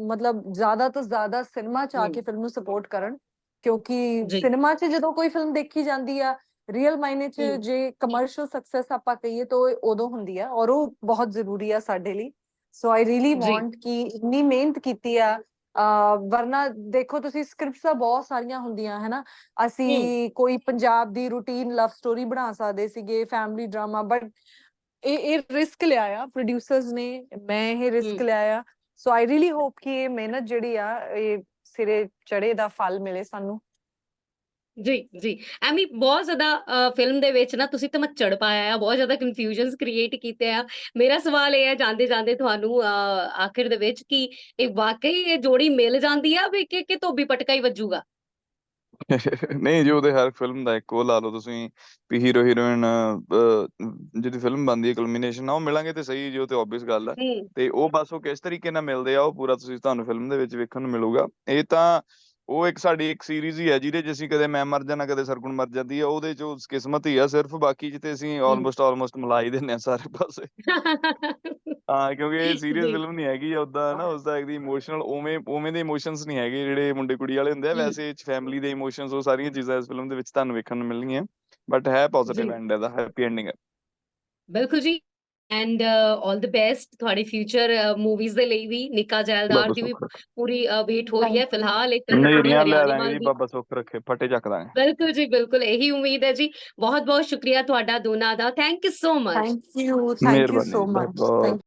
ਮਤਲਬ ਜ਼ਿਆਦਾ ਤੋਂ ਜ਼ਿਆਦਾ ਸਿਨੇਮਾ ਚ ਆ ਕੇ ਫਿਲਮ ਨੂੰ ਸਪੋਰਟ ਕਰਨ। ਕਿਉਂਕਿ। ਸਿਨੇਮਾ 'ਚ ਜਦੋਂ ਕੋਈ ਫਿਲਮ ਦੇਖੀ ਜਾਂਦੀ ਆ ਰੀਅਲ ਮਾਇਨੇ 'ਚ। ਜੇ ਕਮਰਸ਼ੀਅਲ ਸਕਸੈਸ ਆਪਾਂ ਕਹੀਏ ਤਾਂ ਉਹ ਉਦੋਂ ਹੁੰਦੀ ਆ ਔਰ ਉਹ ਬਹੁਤ ਜ਼ਰੂਰੀ ਆ ਸਾਡੇ ਲਈ ਸੋ ਆਈ ਰੀਲੀ। ਵਾਂਟ ਕਿ ਇੰਨੀ ਮਿਹਨਤ ਕੀਤੀ ਆ ਵਰਨਾ ਦੇਖੋ ਤੁਸੀਂ ਸਕ੍ਰਿਪਟਸ ਤਾਂ ਬਹੁਤ ਸਾਰੀਆਂ ਹੁੰਦੀਆਂ ਹੈਨਾ ਅਸੀਂ ਕੋਈ ਪੰਜਾਬ ਦੀ ਰੂਟੀਨ ਲਵ ਸਟੋਰੀ ਬਣਾ ਸਕਦੇ ਸੀਗੇ ਫੈਮਿਲੀ ਡਰਾਮਾ ਬਟ ਇਹ ਇਹ ਰਿਸਕ ਲਿਆ ਆ ਪ੍ਰੋਡਿਊਸਰਸ ਨੇ ਮੈਂ ਇਹ ਰਿਸਕ। ਲਿਆ ਆ ਸੋ ਆਈ ਰੀਲੀ ਹੋਪ ਕਿ ਇਹ ਮਿਹਨਤ ਜਿਹੜੀ ਆ ਇਹ ਸਿਰੇ ਚੜੇ ਦਾ ਫਲ ਮਿਲੇ ਸਾਨੂੰ। ਜੀ ਜੀ। ਐਮੀ ਬਹੁਤ ਜ਼ਿਆਦਾ ਫਿਲਮ ਦੇ ਵਿੱਚ ਨਾ ਤੁਸੀਂ ਧਮੱਚੜ ਪਾਇਆ ਆ ਬਹੁਤ ਜ਼ਿਆਦਾ ਕਨਫਿਊਜ਼ਨਸ ਕ੍ਰੀਏਟ ਕੀਤੇ ਆ। ਮੇਰਾ ਸਵਾਲ ਇਹ ਹੈ ਜਾਂਦੇ ਜਾਂਦੇ ਤੁਹਾਨੂੰ ਅਹ, ਆਖਿਰ ਦੇ ਵਿੱਚ ਕਿ ਇਹ ਵਾਕਈ ਇਹ ਜੋੜੀ ਮਿਲ ਜਾਂਦੀ ਆ ਵੀ ਕਿ ਕਿ ਧੋਬੀ ਪਟਕਾ ਹੀ ਵੱਜੂਗਾ? ਨਹੀਂ ਜੀ ਉਹਦੇ ਹਰ ਫਿਲਮ ਦਾ ਇੱਕ ਲਾ ਲਓ ਤੁਸੀਂ ਵੀ ਹੀਰੋ ਹੀਰੋਇਨ ਜਿਹਦੀ ਫਿਲਮ ਬਣਦੀ ਹੈ ਕਲਮੀਨੇਸ਼ਨ ਆ ਉਹ ਮਿਲਾਂਗੇ ਤੇ ਸਹੀ ਜੀ ਉਹ ਤੇ ਆਬਵੀਅਸ ਗੱਲ ਹੈ ਹੂੰ ਤੇ ਉਹ ਬਸ ਉਹ ਕਿਸ ਤਰੀਕੇ ਨਾਲ ਮਿਲਦੇ ਆ ਉਹ ਪੂਰਾ ਤੁਸੀਂ ਤੁਹਾਨੂੰ ਫਿਲਮ ਦੇ ਵਿੱਚ ਵੇਖਣ ਨੂੰ ਮਿਲੂਗਾ। ਇਹ ਤਾਂ ਉਹ ਇੱਕ ਸਾਡੀ ਇੱਕ ਸੀਰੀਜ਼ ਹੀ ਹੈ ਜਿਹਦੇ ਅਸੀਂ ਕਦੇ ਮੈਂ ਮਰ ਜਾਣਾ ਕਦੇ ਸਰਗੁਣ ਮਰ ਜਾਂਦੀ ਹੈ ਉਹਦੇ 'ਚ ਕਿਸਮਤ ਹੀ ਆ ਸਿਰਫ ਬਾਕੀ ਜਿੱਤੇ ਅਸੀਂ ਆਲਮੋਸਟ ਆਲਮੋਸਟ ਮਿਲਾ ਹੀ ਦਿੰਨੇ ਆ ਸਾਰੇ ਪਾਸੇ। ਹਾਂ ਕਿਉਂਕਿ ਇਹ ਸੀਰੀਅਸ ਫਿਲਮ ਨਹੀਂ ਹੈਗੀ ਉਦਾਂ ਨਾ ਉਸਦਾ ਇੱਕ ਇਮੋਸ਼ਨਲ ਉਵੇਂ ਉਵੇਂ ਦੇ ਇਮੋਸ਼ਨਸ ਨਹੀਂ ਹੈਗੇ ਜਿਹੜੇ ਮੁੰਡੇ ਕੁੜੀ ਵਾਲੇ ਹੁੰਦੇ ਆ। ਵੈਸੇ ਫੈਮਿਲੀ ਦੇ ਇਮੋਸ਼ਨਸ ਉਹ ਸਾਰੀਆਂ ਚੀਜ਼ਾਂ ਇਸ ਫਿਲਮ ਦੇ ਵਿੱਚ ਤੁਹਾਨੂੰ ਵੇਖਣ ਨੂੰ ਮਿਲਣਗੀਆਂ। ਬਟ ਹੈ ਪੋਜ਼ਿਟਿਵ ਐਂਡ ਇਹਦਾ ਹੈਪੀ ਐਂਡਿੰਗ ਹੈ। ਬਿਲਕੁਲ ਜੀ। ਐਂਡ ਆਲ ਦ ਬੈਸਟ ਤੁਹਾਡੀ ਫਿਊਚਰ ਮੂਵੀਜ਼ ਦੇ ਲਈ ਵੀ। ਨਿੱਕਾ ਜੈਲਦਾਰ ਦੀ ਵੀ ਪੂਰੀ ਵੇਟ ਹੋ ਰਹੀ ਹੈ ਫਿਲਹਾਲ। ਇੱਕ ਨਹੀਂ ਰੀਆਂ ਲੈ ਵਾਲ ਜੀ ਦੀ ਬਾਬਾ ਸੁੱਖ ਰੱਖੇ ਫਟੇ ਚੱਕ ਦਾਂਗੇ। ਬਿਲਕੁਲ ਜੀ ਬਿਲਕੁਲ। ਇਹੀ ਉਮੀਦ ਹੈ ਜੀ। ਬਹੁਤ ਬਹੁਤ ਸ਼ੁਕਰੀਆ ਤੁਹਾਡਾ ਦੋਨਾਂ ਦਾ। Thank you so much thank you thank you so much